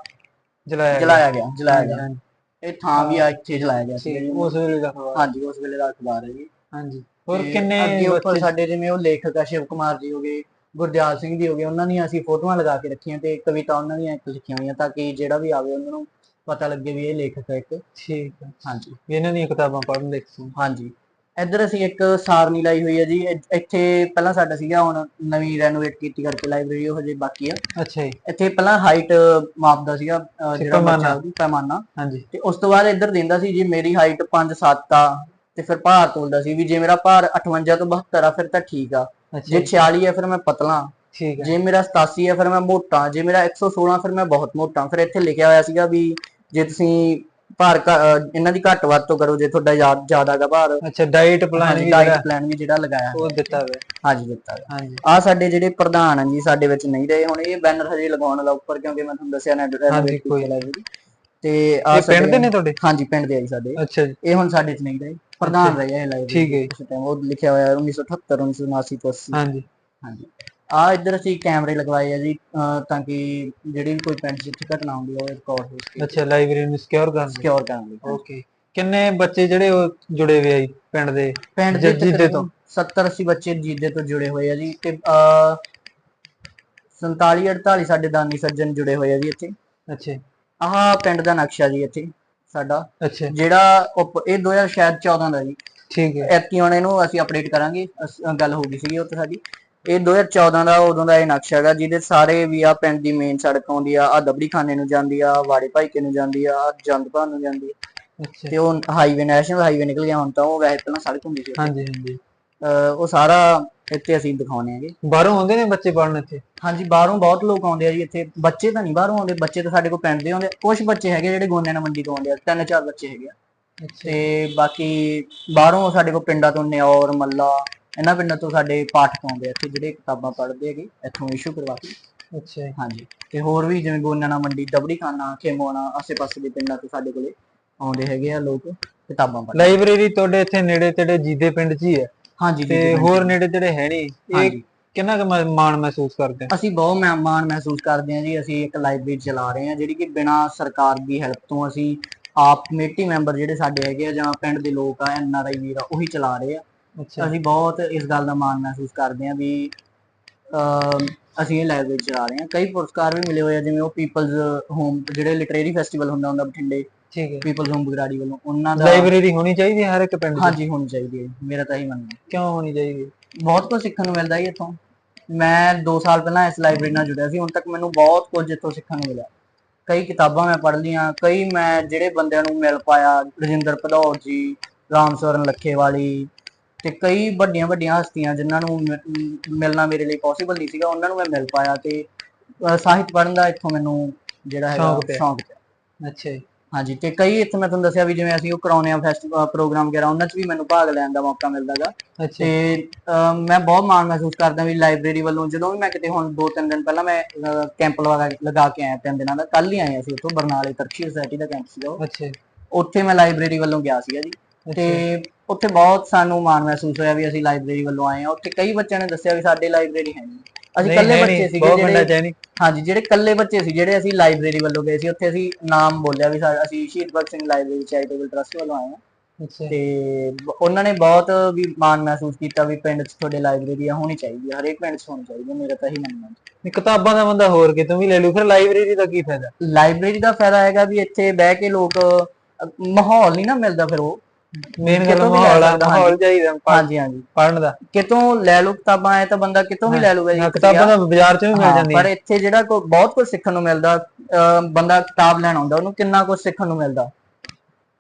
ਜਲਾਇਆ ਗਿਆ। ਜਲਾਇਆ ਗਿਆ ਜਲਾਇਆ ਗਿਆ। ਹਾਂਜੀ, ਇਹ ਥਾਂ ਵੀ ਆ ਇੱਥੇ ਜਲਾਇਆ ਗਿਆ ਸੀ ਠੀਕ ਹੈ। ਉਸ ਵੇਲੇ ਦਾ ਅਖਬਾਰ। ਹਾਂਜੀ ਉਸ ਵੇਲੇ ਦਾ ਅਖਬਾਰ ਹੈ ਜੀ। ਹਾਂਜੀ। ਹੋਰ ਤੇ ਕਿੰਨੇ ਅੱਗੇ ਉੱਪਰ ਬੱਚੇ ਸਾਡੇ ਜਿਵੇਂ ਉਹ ਲੇਖਕ ਆ ਸ਼ਿਵ ਕੁਮਾਰ ਜੀ ਹੋਗੇ ਗੁਰਦਿਆਲ ਸਿੰਘ ਜੀ ਹੋਗੇ ਉਹਨਾਂ ਦੀਆਂ ਅਸੀਂ ਫੋਟੋਆਂ ਲਗਾ ਕੇ ਰੱਖੀਆਂ ਤੇ ਕਵਿਤਾ ਉਹਨਾਂ ਦੀਆਂ ਇੱਕ ਲਿਖੀਆਂ ਹੋਈਆਂ ਤਾਂ ਕਿ ਜਿਹੜਾ ਵੀ ਆਵੇ ਉਹਨਾਂ ਨੂੰ ਪਤਾ ਲੱਗੇ ਵੀ ਇਹ ਲੇਖਕ ਹੈ ਇੱਕ। ਠੀਕ ਹੈ। ਹਾਂਜੀ। ਵੀ ਇਹਨਾਂ ਦੀਆਂ ਕਿਤਾਬਾਂ ਪੜ੍ਹਨ ਦੇਖੋ ਹਾਂਜੀ। ਇੱਧਰ ਅਸੀਂ ਇੱਕ ਸਾਰਨੀ ਲਾਈ ਹੋਈ ਹੈ ਜੀ। ਇ- ਇੱਥੇ ਪਹਿਲਾਂ ਸਾਡਾ ਸੀਗਾ ਹੁਣ ਨਵੀਂ ਰੈਨੋਵੇਟ ਕੀਤੀ ਕਰਕੇ ਲਾਇਬ੍ਰੇਰੀ ਉਹ ਹਜੇ ਬਾਕੀ ਆ ਅੱਛਾ ਜੀ। ਇੱਥੇ ਪਹਿਲਾਂ ਹਾਈਟ ਮਾਪਦਾ ਸੀਗਾ ਜਿਹੜਾ ਪੈਮਾਨਾ। ਬੱਚਾ ਪੈਮਾਨਾ। ਹਾਂਜੀ। ਤੇ ਉਸ ਤੋਂ ਬਾਅਦ ਇੱਧਰ ਦਿੰਦਾ ਸੀ ਜੀ ਮੇਰੀ ਹਾਈਟ 5-7 ਆ ਤੇ ਫਿਰ ਭਾਰ ਤੋਲਦਾ ਸੀ ਵੀ ਜੇ ਮੇਰਾ ਭਾਰ 58 ਤੋਂ 72 ਆ ਫਿਰ ਤਾਂ ਠੀਕ ਆ। ਜੇ ਜੀ, 46 ਆ ਫਿਰ ਮੈਂ ਪਤਲਾ। ਠੀਕ ਹੈ। ਜੇ ਮੇਰਾ 87 ਆ ਫਿਰ ਮੈਂ ਮੋਟਾ। ਜੇ ਮੇਰਾ 116 ਫਿਰ ਮੈਂ ਬਹੁਤ ਮੋਟਾ। ਫਿਰ ਇੱਥੇ ਲਿਖਿਆ ਹੋਇਆ ਸੀਗਾ ਵੀ ਜੇ ਤੁਸੀਂ ਭਾਰ ਇਹਨਾਂ ਦੀ ਘੱਟ ਵੱਧ ਤੋਂ ਕਰੋ ਜੇ ਤੁਹਾਡਾ ਜ਼ਿਆ- ਜ਼ਿਆਦਾ ਗਾ ਭਾਰ। ਅੱਛਾ ਡਾਈਟ ਪਲਾਨ ਵੀ ਡਾਈਟ ਪਲਾਨ ਵੀ ਜਿਹੜਾ ਲਗਾਇਆ ਉਹ ਦਿੱਤਾ ਹੋਇਆ। ਹਾਂਜੀ ਦਿੱਤਾ ਗਿਆ ਹਾਂਜੀ। ਆ ਸਾਡੇ ਜਿਹੜੇ ਪ੍ਰਧਾਨ ਆ ਜੀ ਸਾਡੇ ਵਿੱਚ ਨਹੀਂ ਰਹੇ ਹੁਣ। ਇਹ ਬੈਨਰ ਹਜੇ ਲਗਾਉਣ ਵਾਲਾ ਉੱਪਰ ਕਿਉਂਕਿ ਮੈਂ ਤੁਹਾਨੂੰ ਦੱਸਿਆ ਨਾ ਹਾਂਜੀ, ਕੋਈ ਤੇ ਆ ਪਿੰਡ ਦੇ ਨੇ ਤੁਹਾਡੇ? ਹਾਂਜੀ ਪਿੰਡ ਦੇ ਆ ਜੀ ਸਾਡੇ। ਅੱਛਾ ਜੀ। ਇਹ ਹੁਣ ਸਾਡੇ ਚ ਨਹੀਂ ਰਹੇ। ਪ੍ਰਧਾਨ ਰਹੇ ਇਹ ਲਾਇਬ੍ਰੇਰੀ ਠੀਕ ਹੈ। ਉਸ time ਉਹ ਲਿਖਿਆ ਹੋਇਆ 1978 1979 ਤੋਂ 80 ਹਾਂਜੀ। ਹਾਂਜੀ। ਆ ਇੱਧਰ ਅਸੀਂ ਕੈਮਰੇ ਲਗਵਾਏ ਆ ਜੀ ਅਹ ਤਾਂ ਕਿ ਜਿਹੜੀ ਵੀ ਕੋਈ ਪਿੰਡ ਇੱਥੇ ਘਟਨਾ ਹੁੰਦੀ ਆ ਉਹ ਰਿਕਾਰਡ ਹੋ ਸਕੇ। ਅੱਛਾ ਲਾਇਬ੍ਰੇਰੀ ਨੂੰ ਸਿਕਿਉਰ ਕਰਨ ਲਈ? ਸਿਕਿਉਰ ਕਰਨ ਲਈ ਓਕੇ ਕਿੰਨੇ ਬੱਚੇ ਜਿਹੜੇ ਉਹ ਜੁੜੇ ਹੋਏ ਆ ਜੀ ਪਿੰਡ ਦੇ? ਪਿੰਡ ਦੇ ਜੀਦੇ ਤਕਰੀਬਨ ਤੋਂ? 70 80 ਬੱਚੇ ਜੀਦੇ ਤੋਂ ਜੁੜੇ ਹੋਏ ਆ ਜੀ ਤੇ ਅ 47 48 ਸਾਡੇ ਦਾਨੀ ਸੱਜਣ ਜੁੜੇ ਹੋਏ ਆ ਜੀ ਇੱਥੇ। ਅੱਛਾ। ਆਹ ਪਿੰਡ ਦਾ ਨਕਸ਼ਾ ਜੀ ਇੱਥੇ। ਸਾਡਾ। ਅੱਛਾ। ਜਿਹੜਾ ਉਪ- ਇਹ 2000 ਸ਼ਾਇਦ 14 ਦਾ ਜੀ। ਠੀਕ ਹੈ। ਐਤਕੀ ਹੁਣ ਇਹਨੂੰ ਅਸੀਂ ਅਪਡੇਟ ਕਰਾਂਗੇ। ਅਸ- ਅ, ਗੱਲ ਹੋ ਗਈ ਸੀਗੀ ਉੱਥੇ ਸਾਡੀ। ਇਹ 2014 ਦਾ ਉਦੋਂ ਦਾ ਇਹ ਨਕਸ਼ਾ ਹੈਗਾ ਜਿਹਦੇ ਸਾਰੇ ਵੀ ਆ ਪਿੰਡ ਦੀ ਮੇਨ ਸੜਕ ਆਉਂਦੀ ਆ ਆ ਦਬੜੀ ਖਾਨੇ ਨੂੰ ਜਾਂਦੀ ਆ ਵਾੜੇ ਭਾਈਕੇ ਨੂੰ ਜਾਂਦੀ ਆ ਆਹ ਜੰਗਪਾਲ ਨੂੰ ਜਾਂਦੀ ਆ। ਅੱਛਾ। ਤੇ ਉਹ ਹਾਈਵੇ ਨੈਸ਼ਨਲ ਹਾਈਵੇ ਨਿਕਲ ਗਿਆ ਹੁਣ ਤਾਂ ਉਹ ਵੈਸੇ ਪਹਿਲਾਂ ਸੜਕ ਹੁੰਦੀ ਸੀ ਹਾਂਜੀ ਹਾਂਜੀ। ਅਹ ਉਹ ਸਾਰਾ ਇੱਥੇ ਅਸੀਂ ਦਿਖਾਉਣੇ ਹੈਗੇ। ਬਾਹਰੋਂ ਆਉਂਦੇ ਨੇ ਬੱਚੇ ਪੜਨ ਇੱਥੇ? ਹਾਂਜੀ ਬਾਹਰੋਂ ਬਹੁਤ ਲੋਕ ਆਉਂਦੇ ਆ ਜੀ ਇੱਥੇ। ਬੱਚੇ ਤਾਂ ਨਹੀਂ ਬਾਹਰੋਂ ਆਉਂਦੇ ਬੱਚੇ ਤਾਂ ਸਾਡੇ ਕੋਲ ਪਿੰਡ ਦੇ ਆਉਂਦੇ ਕੁਝ ਬੱਚੇ ਹੈਗੇ ਜਿਹੜੇ ਗੋਨਿਆਣਾ ਮੰਡੀ ਤੋਂ ਆਉਂਦੇ ਆ ਤਿੰਨ ਚਾਰ ਬੱਚੇ ਹੈਗੇ ਆ। ਤੇ ਬਾਕੀ ਬਾਹਰੋਂ ਸਾਡੇ ਕੋਲ ਪਿੰਡਾਂ ਤੋਂ ਨਿਓਰ ਮੱਲਾ ਇਹਨਾਂ ਪਿੰਡਾਂ ਤੋਂ ਸਾਡੇ ਪਾਠਕ ਆਉਂਦੇ ਆ ਇੱਥੇ ਜਿਹੜੇ ਕਿਤਾਬਾਂ ਪੜ੍ਹਦੇ ਹੈਗੇ ਇੱਥੋਂ ਇਸ਼ੂ ਕਰਵਾ ਕੇ। ਅੱਛਾ। ਹਾਂਜੀ ਤੇ ਹੋਰ ਵੀ ਜਿਵੇਂ ਗੋਨਿਆਣਾ ਮੰਡੀ ਦਬੜੀ ਖਾਨਾ ਖੇਮੋਣਾ ਆਸੇ-ਪਾਸੇ ਦੇ ਪਿੰਡਾਂ ਤੋਂ ਸਾਡੇ ਕੋਲੇ ਆਉਂਦੇ ਹੈਗੇ ਆ ਲੋਕ ਕਿਤਾਬਾਂ ਪੜ੍ਹਨ ਲਾਇਬ੍ਰੇਰੀ ਤੁਹਾਡੇ ਇੱਥੇ ਨੇੜੇ ਤੇੜੇ ਜੀਦੇ ਪਿੰਡ 'ਚ ਹੀ ਹੈ? ਹਾਂਜੀ ਤੇ ਹੋਰ ਨੇੜੇ ਤੇੜੇ ਹੈ ਨਹੀਂ ਇਹ ਕਿੰਨਾ ਕੁ ਮਾਣ ਮਹਿਸੂਸ ਕਰਦੇ ਹੋ ਅਸੀਂ ਬਹੁਤ ਮਾ- ਮਾਣ ਮਹਿਸੂਸ ਕਰਦੇ ਹਾਂ ਜੀ ਅਸੀਂ ਇੱਕ ਲਾਇਬ੍ਰੇਰੀ ਚਲਾ ਰਹੇ ਹਾਂ ਜਿਹੜੀ ਕਿ ਬਿਨਾਂ ਸਰਕਾਰ ਦੀ ਹੈਲਪ ਤੋਂ ਅਸੀਂ ਆਪ ਕਮੇਟੀ ਮੈਂਬਰ ਜਿਹੜੇ ਸਾਡੇ ਹੈਗੇ ਆ ਜਾਂ ਪਿੰਡ ਦੇ ਲੋਕ ਆ ਐਨ ਆਰ ਆਈ ਵੀਰ ਆ ਉਹੀ ਚਲਾ ਰਹੇ ਆ। ਅੱਛਾ। ਅਸੀਂ ਬਹੁਤ ਇਸ ਗੱਲ ਦਾ ਮਾਣ ਮਹਿਸੂਸ ਕਰਦੇ ਹਾਂ ਵੀ ਅਮ ਅਸੀਂ ਇਹ ਲਾਇਬ੍ਰੇਰੀ ਚਲਾ ਰਹੇ ਹਾਂ। ਕਈ ਪੁਰਸਕਾਰ ਵੀ ਮਿਲੇ ਹੋਏ ਆ ਜਿਵੇਂ ਉਹ ਪੀਪਲਜ਼ ਹੋਮ ਜਿਹੜੇ ਲਿਟਰੇਰੀ ਫੈਸਟੀਵਲ ਹੁੰਦਾ ਹੁੰਦਾ ਬਠਿੰਡੇ ਠੀਕ ਹੈ। ਪੀਪਲਜ਼ ਹੋਮ ਬਗਰਾੜੀ ਵੱਲੋਂ। ਉਹਨਾਂ ਦਾ ਲਾਇਬ੍ਰੇਰੀ ਹੋਣੀ ਚਾਹੀਦੀ ਹੈ ਹਰ ਇੱਕ ਪਿੰਡ 'ਚ ਹਾਂਜੀ ਹੋਣੀ ਚਾਹੀਦੀ ਹੈ ਮੇਰਾ ਤਾਂ ਇਹੀ ਮੰਨਣਾ। ਹੈ। ਕਿਉਂ ਹੋਣੀ ਚਾਹੀਦੀ ਹੈ? ਬਹੁਤ ਕੁਝ ਸਿੱਖਣ ਨੂੰ ਮਿਲਦਾ ਜੀ ਇੱਥੋਂ। ਮੈਂ 2 ਸਾਲ ਪਹਿਲਾਂ ਇਸ ਲਾਇਬ੍ਰੇਰੀ ਨਾਲ ਜੁੜਿਆ ਸੀ ਹੁਣ ਤੱਕ ਮੈਨੂੰ ਬਹੁਤ ਕੁਝ ਇੱਥੋਂ ਸਿੱਖਣ ਨੂੰ ਮਿਲਿਆ। ਕਈ ਕਿਤਾਬਾਂ ਮੈਂ ਪੜ੍ਹ ਲਈਆਂ ਕਈ ਮੈਂ ਜਿਹੜੇ ਬੰਦਿਆਂ ਨੂੰ ਮਿਲ ਪਾਇਆ ਰਜਿੰਦਰ ਭਦੌਰ ਜੀ ਰਾਮ ਸਵਰਨ ਲੱਖੇਵਾਲੀ ਤੇ ਕਈ ਵੱਡੀਆਂ ਵੱਡੀਆਂ ਹਸਤੀਆਂ ਜਿਨ੍ਹਾਂ ਨੂੰ ਮਿਲਣਾ ਮੇਰੇ ਲਈ ਪੋਸੀਬਲ ਨਹੀਂ ਸੀਗਾ ਉਹਨਾਂ ਨੂੰ ਮੈਂ ਮਿਲ ਪਾਇਆ ਤੇ ਸਾਹਿਤ ਪੜ੍ਹਨ ਦਾ ਇੱਥੋਂ ਮੈਨੂੰ ਜਿਹੜਾ ਹੈਗਾ ਸ਼ੌਂਕ ਪਿਆ। ਅੱਛਾ ਜੀ। ਹਾਂਜੀ ਤੇ ਕਈ ਇੱਥੇ ਮੈਂ ਤੁਹਾਨੂੰ ਦੱਸਿਆ ਵੀ ਜਿਵੇਂ ਅਸੀਂ ਉਹ ਕਰਾਉਨੇ ਆ ਫੈਸਟੀਵਲ ਪ੍ਰੋਗਰਾਮ ਵਗੈਰਾ ਉਹਨਾਂ 'ਚ ਵੀ ਮੈਨੂੰ ਭਾਗ ਲੈਣ ਦਾ ਮੌਕਾ ਮਿਲਦਾਗਾ ਅੱਛਾ। ਤੇ ਅਹ, ਮੈਂ ਬਹੁਤ ਮਾਣ ਮਹਿਸੂਸ ਕਰਦਾ ਵੀ ਲਾਇਬ੍ਰੇਰੀ ਵੱਲੋਂ ਜਦੋਂ ਵੀ ਮੈਂ ਕਿਤੇ ਹੁਣ 2-3 ਦਿਨ ਪਹਿਲਾਂ ਮੈਂ ਕੈਂਪ ਲਗਾ ਲਗਾ ਕੇ ਆਇਆ ਤਿੰਨ ਦਿਨਾਂ ਦਾ ਕੱਲ ਹੀ ਆਏ ਅਸੀਂ ਉੱਥੋਂ ਬਰਨਾਲੇ ਤਰਕਸ਼ੀ ਸੁਸਾਇਟੀ ਦਾ ਕੈਂਪ ਸੀਗਾ ਉਹ। ਅੱਛਾ। ਉੱਥੇ ਮੈਂ ਲਾਇਬ੍ਰੇਰੀ ਵੱਲੋਂ ਗਿਆ ਸੀਗਾ ਜੀ। ਤੇ ਉੱਥੇ ਬਹੁਤ ਸਾਨੂੰ ਮਾਣ ਮਹਿਸੂਸ ਹੋਇਆ ਵੀ ਅਸੀਂ ਲਾਇਬ੍ਰੇਰੀ ਵੱਲੋਂ ਆਏ ਆ ਉੱਥੇ ਕਈ ਬੱਚਿਆਂ ਨੇ ਦੱਸਿਆ ਵੀ ਸਾਡੇ ਲਾਇਬ੍ਰੇਰੀ ਹੈ ਨਹੀਂ ਅਸੀਂ ਹੈ ਬੱਚੇ ਸੀਗੇ ਜਿਹੜੇ ਹੈ ਹਾਂਜੀ ਜਿਹੜੇ ਇਕੱਲੇ ਬੱਚੇ ਸੀ ਜਿਹੜੇ ਅਸੀਂ ਲਾਇਬ੍ਰੇਰੀ ਵੱਲੋਂ ਗਏ ਸੀ ਉੱਥੇ ਅਸੀਂ ਨਾਮ ਬੋਲਿਆ ਵੀ ਸਾ- ਅਸੀਂ Shaheed Bhagat Singh library charitable trust ਵੱਲੋਂ ਆਏ ਅੱਛਾ। ਤੇ ਉਹਨਾਂ ਨੇ ਬਹੁਤ ਵੀ ਮਾਣ ਮਹਿਸੂਸ ਕੀਤਾ ਵੀ ਪਿੰਡ 'ਚ ਤੁਹਾਡੇ ਲਾਇਬ੍ਰੇਰੀ ਆ ਹੋਣੀ ਚਾਹੀਦੀ ਹੈ ਹਰੇਕ ਪਿੰਡ 'ਚ ਹੋਣੀ ਚਾਹੀਦੀ ਹੈ ਮੇਰਾ ਤਾਂ ਇਹੀ ਮੰਨਣਾ। ਹੈ ਨਹੀਂ, ਕਿਤਾਬਾਂ ਦਾ ਬੰਦਾ ਹੋਰ ਕਿਤੋਂ ਵੀ ਲੈ ਲੂ ਫਿਰ ਲਾਇਬ੍ਰੇਰੀ ਦਾ ਕੀ ਫਾਇਦਾ? ਲਾਇਬ੍ਰੇਰੀ ਦਾ ਫਾਇਦਾ ਹੈਗਾ ਵੀ ਇੱਥੇ ਬਹਿ ਕੇ ਲੋਕ ਮਾਹੌਲ ਨਹੀਂ ਨਾ ਮਿਲਦਾ ਫਿਰ ਉਹ। ਮੇਨ ਗੱਲ ਮਾਹੌਲ ਆ ਮਾਹੌਲ ਚਾਹੀਦਾ ਹਾਂਜੀ ਹਾਂਜੀ। ਪੜਨ ਦਾ। ਕਿਤੋਂ ਲੈ ਲਓ ਕਿਤਾਬਾਂ ਐ ਤਾਂ ਬੰਦਾ ਕਿਤੋਂ ਵੀ ਲੈ ਲੂਗਾ ਜੀ ਕਿਤਾਬਾਂ ਤਾਂ ਬਾਜ਼ਾਰ 'ਚ ਵੀ ਮਿਲ ਜਾਂਦੀਆਂ। ਪਰ ਇੱਥੇ ਜਿਹੜਾ ਕੋ ਬਹੁਤ ਕੁਝ ਸਿੱਖਣ ਨੂੰ ਮਿਲਦਾ ਬੰਦਾ ਕਿਤਾਬ ਲੈਣ ਆਉਂਦਾ ਉਹਨੂੰ ਕਿੰਨਾ ਕੁਝ ਸਿੱਖਣ ਨੂੰ ਮਿਲਦਾ।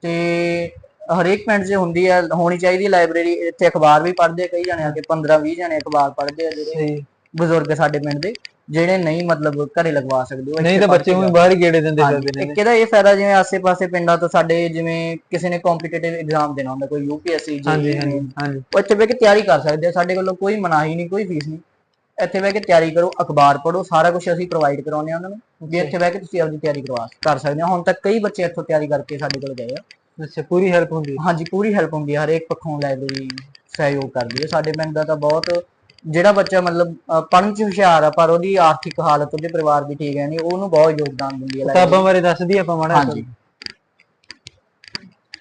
ਤੇ ਹਰੇਕ ਪਿੰਡ 'ਚ ਹੁੰਦੀ ਹੈ ਹੋਣੀ ਚਾਹੀਦੀ ਲਾਇਬ੍ਰੇਰੀ। ਇੱਥੇ ਅਖਬਾਰ ਵੀ ਪੜ੍ਹਦੇ ਆ ਕਈ ਜਣੇ ਆ ਕੇ 15 20 ਜਣੇ ਅਖਬਾਰ ਪੜ੍ਹਦੇ ਆ ਜਿਹੜੇ ਬਜ਼ੁਰਗ ਸਾਡੇ ਪਿੰਡ ਦੇ। ਜਿਹੜੇ ਨਹੀਂ ਮਤਲਬ ਘਰੇ ਲਗਵਾ ਸਕਦੇ ਉਹ ਨਹੀਂ ਤਾਂ ਬੱਚੇ ਨੂੰ ਬਾਹਰ ਹੀ ਗੇੜੇ ਦਿੰਦੇ ਫਿਰਦੇ ਨੇ। ਇੱਕ ਇਹਦਾ ਇਹ ਫਾਇਦਾ ਜਿਵੇਂ ਆਸੇ-ਪਾਸੇ ਪਿੰਡਾਂ ਤੋਂ ਸਾਡੇ ਜਿਵੇਂ ਕਿਸੇ ਨੇ ਕੰਪੀਟੀਟਿਵ ਐਗਜ਼ਾਮ ਦੇਣਾ ਹੁੰਦਾ ਕੋਈ ਯੂਪੀਐਸਸੀ ਹਾਂਜੀ ਹਾਂਜੀ ਹਾਂਜੀ। ਉਹ ਇੱਥੇ ਬਹਿ ਕੇ ਤਿਆਰੀ ਕਰ ਸਕਦੇ ਆ। ਸਾਡੇ ਵੱਲੋਂ ਕੋਈ ਮਨਾਹੀ ਨਹੀਂ ਕੋਈ ਫੀਸ ਨਹੀਂ। ਇੱਥੇ ਬਹਿ ਕੇ ਤਿਆਰੀ ਕਰੋ ਅਖਬਾਰ ਪੜ੍ਹੋ ਸਾਰਾ ਕੁਝ ਅਸੀਂ ਪ੍ਰੋਵਾਈਡ ਕਰਾਉਂਦੇ ਆ ਉਹਨਾਂ ਨੂੰ। ਵੀ ਇੱਥੇ ਬਹਿ ਕੇ ਤੁਸੀਂ ਆਪਣੀ ਤਿਆਰੀ ਕਰਵਾ ਕਰ ਸਕਦੇ ਹੋ। ਹੁਣ ਤੱਕ ਕਈ ਬੱਚੇ ਇੱਥੋਂ ਤਿਆਰੀ ਕਰਕੇ ਸਾਡੇ ਕੋਲ ਗਏ ਆ। ਅੱਛਾ ਪੂਰੀ ਹੈਲਪ ਹੁੰਦੀ ਹੈ। ਹਾਂਜੀ ਪੂਰੀ ਹੈਲਪ ਹੁੰਦੀ ਹੈ। ਹਰੇਕ ਪੱਖੋਂ ਲਾਇਬ੍ਰੇਰੀ ਸਹਿਯੋਗ ਕਰਦੀ ਹੈ। ਸਾਡੇ ਪਿੰਡ ਦਾ ਤਾਂ ਬਹੁਤ ਜਿਹੜਾ ਬੱਚਾ ਮਤਲਬ ਪੜ੍ਹਨ ਚ ਹੁਸ਼ਿਆਰ ਆ ਪਰ ਉਹਦੀ ਆਰਥਿਕ ਹਾਲਤ ਉਹਦੇ ਪਰਿਵਾਰ ਦੀ ਠੀਕ ਹੈ ਨਹੀਂ ਉਹਨੂੰ ਬਹੁਤ ਯੋਗਦਾਨ ਦਿੰਦੀ ਹੈ। ਕਿਤਾਬਾਂ ਬਾਰੇ ਦੱਸ ਦਈਏ ਆਪਾਂ ਮਾੜਾ ਹਾਂਜੀ।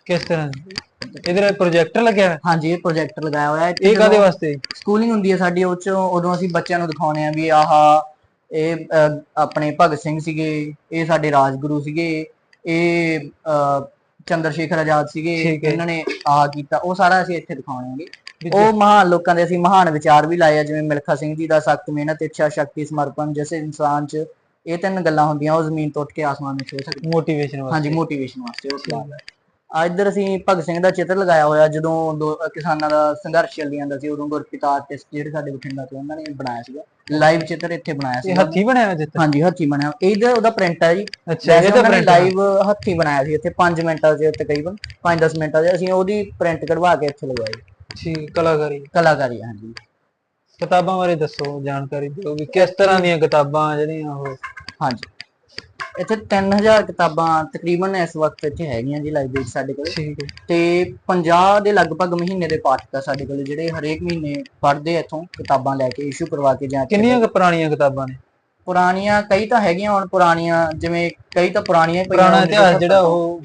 ਕਿਸ ਤਰ੍ਹਾਂ? ਇਧਰ ਪ੍ਰੋਜੈਕਟਰ ਲੱਗਿਆ ਹੋਇਆ? ਹਾਂਜੀ ਇਹ ਪ੍ਰੋਜੈਕਟਰ ਲਗਾਇਆ ਹੋਇਆ ਹੈ। ਇਹ ਕਾਦੇ ਵਾਸਤੇ? ਸਕੂਲਿੰਗ ਹੁੰਦੀ ਹੈ ਸਾਡੀ ਉਹ ਚ ਉਦੋਂ ਅਸੀਂ ਬੱਚਿਆਂ ਨੂੰ ਦਿਖਾਉਂਦੇ ਆ ਵੀ ਆਹ ਇਹ ਆਪਣੇ ਭਗਤ ਸਿੰਘ ਸੀਗੇ ਇਹ ਸਾਡੇ ਰਾਜਗੁਰੂ ਸੀਗੇ ਇਹ ਚੰਦਰ ਸ਼ੇਖਰ ਆਜ਼ਾਦ ਸੀਗੇ। ਇਹਨਾਂ ਨੇ ਆਹ ਕੀਤਾ ਉਹ ਸਾਰਾ ਅਸੀਂ ਇੱਥੇ ਦਿਖਾਉਣਾਂਗੇ ਉਹ ਮਹਾਨ ਲੋਕਾਂ ਦੇ ਅਸੀਂ ਮਹਾਨ ਵਿਚਾਰ ਵੀ ਲਾਏ ਆ ਜਿਵੇਂ ਮਿਲਖਾ ਸਿੰਘ ਜੀ ਦਾ ਸਖਤ ਮਿਹਨਤ ਇੱਛਾ ਸ਼ਕਤੀ ਸਮਰਪਣ ਜਿਸ ਇਨਸਾਨ ਚ ਇਹ ਤਿੰਨ ਗੱਲਾਂ ਹੁੰਦੀਆਂ ਉਹ ਜ਼ਮੀਨ ਤੋਂ ਉੱਠ ਕੇ ਆਸਮਾਨ ਨੂੰ ਛੂ ਸਕਦਾ। ਮੋਟੀਵੇਸ਼ਨ ਵਾਸਤੇ। ਹਾਂਜੀ ਮੋਟੀਵੇਸ਼ਨ ਵਾਸਤੇ ਉਹ ਸਲਾਹ ਹੈ। ਆ ਇੱਧਰ ਅਸੀਂ ਭਗਤ ਸਿੰਘ ਦਾ ਚਿੱਤਰ ਲਗਾਇਆ ਹੋਇਆ ਜਦੋਂ ਦੋ- ਕਿਸਾਨਾਂ ਦਾ ਸੰਘਰਸ਼ ਚੱਲੀ ਜਾਂਦਾ ਸੀ ਉਦੋਂ ਗੁਰਪਿਤਾ ਆਰਟਿਸਟ ਜਿਹੜੇ ਸਾਡੇ ਬਠਿੰਡਾ ਤੋਂ ਉਹਨਾਂ ਨੇ ਬਣਾਇਆ ਸੀਗਾ ਲਾਈਵ ਚਿੱਤਰ ਇੱਥੇ ਬਣਾਇਆ ਸੀ ਇਹ ਹੱਥੀ ਬਣਿਆ ਹੋਇਆ ਹਾਂਜੀ ਹੱਥੀ ਬਣਿਆ ਇਹਦਾ ਉਹਦਾ ਪ੍ਰਿੰਟ ਹੈ ਜੀ ਅੱਛਾ ਇਹ ਤਾਂ ਪ੍ਰਿੰਟ ਲਾਈਵ ਹੱਥੀ ਬਣਾਇਆ ਸੀ ਇੱਥੇ 5 ਮਿੰਟਾਂ 'ਚ ਤਕਰੀਬਨ 5-10 ਮਿੰਟਾਂ 'ਚ ਅਸੀਂ ਉਹਦੀ ਪ੍ਰਿੰਟ ਕਢਵਾ ਕੇ ਇੱਥੇ ਲਗਵਾਈ। ਠੀਕ ਕਲਾਕਾਰੀ। ਕਲਾਕਾਰੀ ਹਾਂਜੀ। ਕਿਤਾਬਾਂ ਬਾਰੇ ਦੱਸੋ ਜਾਣਕਾਰੀ ਦਿਓ ਵੀ ਕਿਸ ਤਰ੍ਹਾਂ ਦੀਆਂ ਕਿਤਾਬਾਂ ਜਿਹੜੀਆਂ ਉਹ ਹਾਂਜੀ। ਇੱਥੇ 3000 ਕਿਤਾਬਾਂ ਤਕਰੀਬਨ ਇਸ ਵਕਤ ਇੱਥੇ ਹੈਗੀਆਂ ਜੀ ਲਾਇਬ੍ਰੇਰੀ ਸਾਡੇ ਕੋਲ। ਠੀਕ ਹੈ। ਤੇ 50 ਦੇ ਲਗਭਗ ਮਹੀਨੇ ਦੇ ਪਾਠਕ ਆ ਸਾਡੇ ਕੋਲ ਜਿਹੜੇ ਹਰੇਕ ਮਹੀਨੇ ਪੜ੍ਹਦੇ ਆ ਇੱਥੋਂ ਕਿਤਾਬਾਂ ਲੈ ਕੇ ਇਸ਼ੂ ਕਰਵਾ ਕੇ ਜਾਂ ਕਿੰਨੀਆਂ ਕੁ ਪੁਰਾਣੀਆਂ ਕਿਤਾਬਾਂ ਨੇ? ਪੁਰਾਣੀਆਂ ਕਈ ਤਾਂ ਹੈਗੀਆਂ ਹੁਣ ਪੁਰਾਣੀਆਂ ਜਿਵੇਂ ਕਈ ਤਾਂ ਪੁਰਾਣੀਆਂ ਹੀ ਪਈਆਂ ਪੁਰਾਣਾ ਹੁਣ ਇਤਿਹਾਸ ਜਿਹੜਾ ਉਹ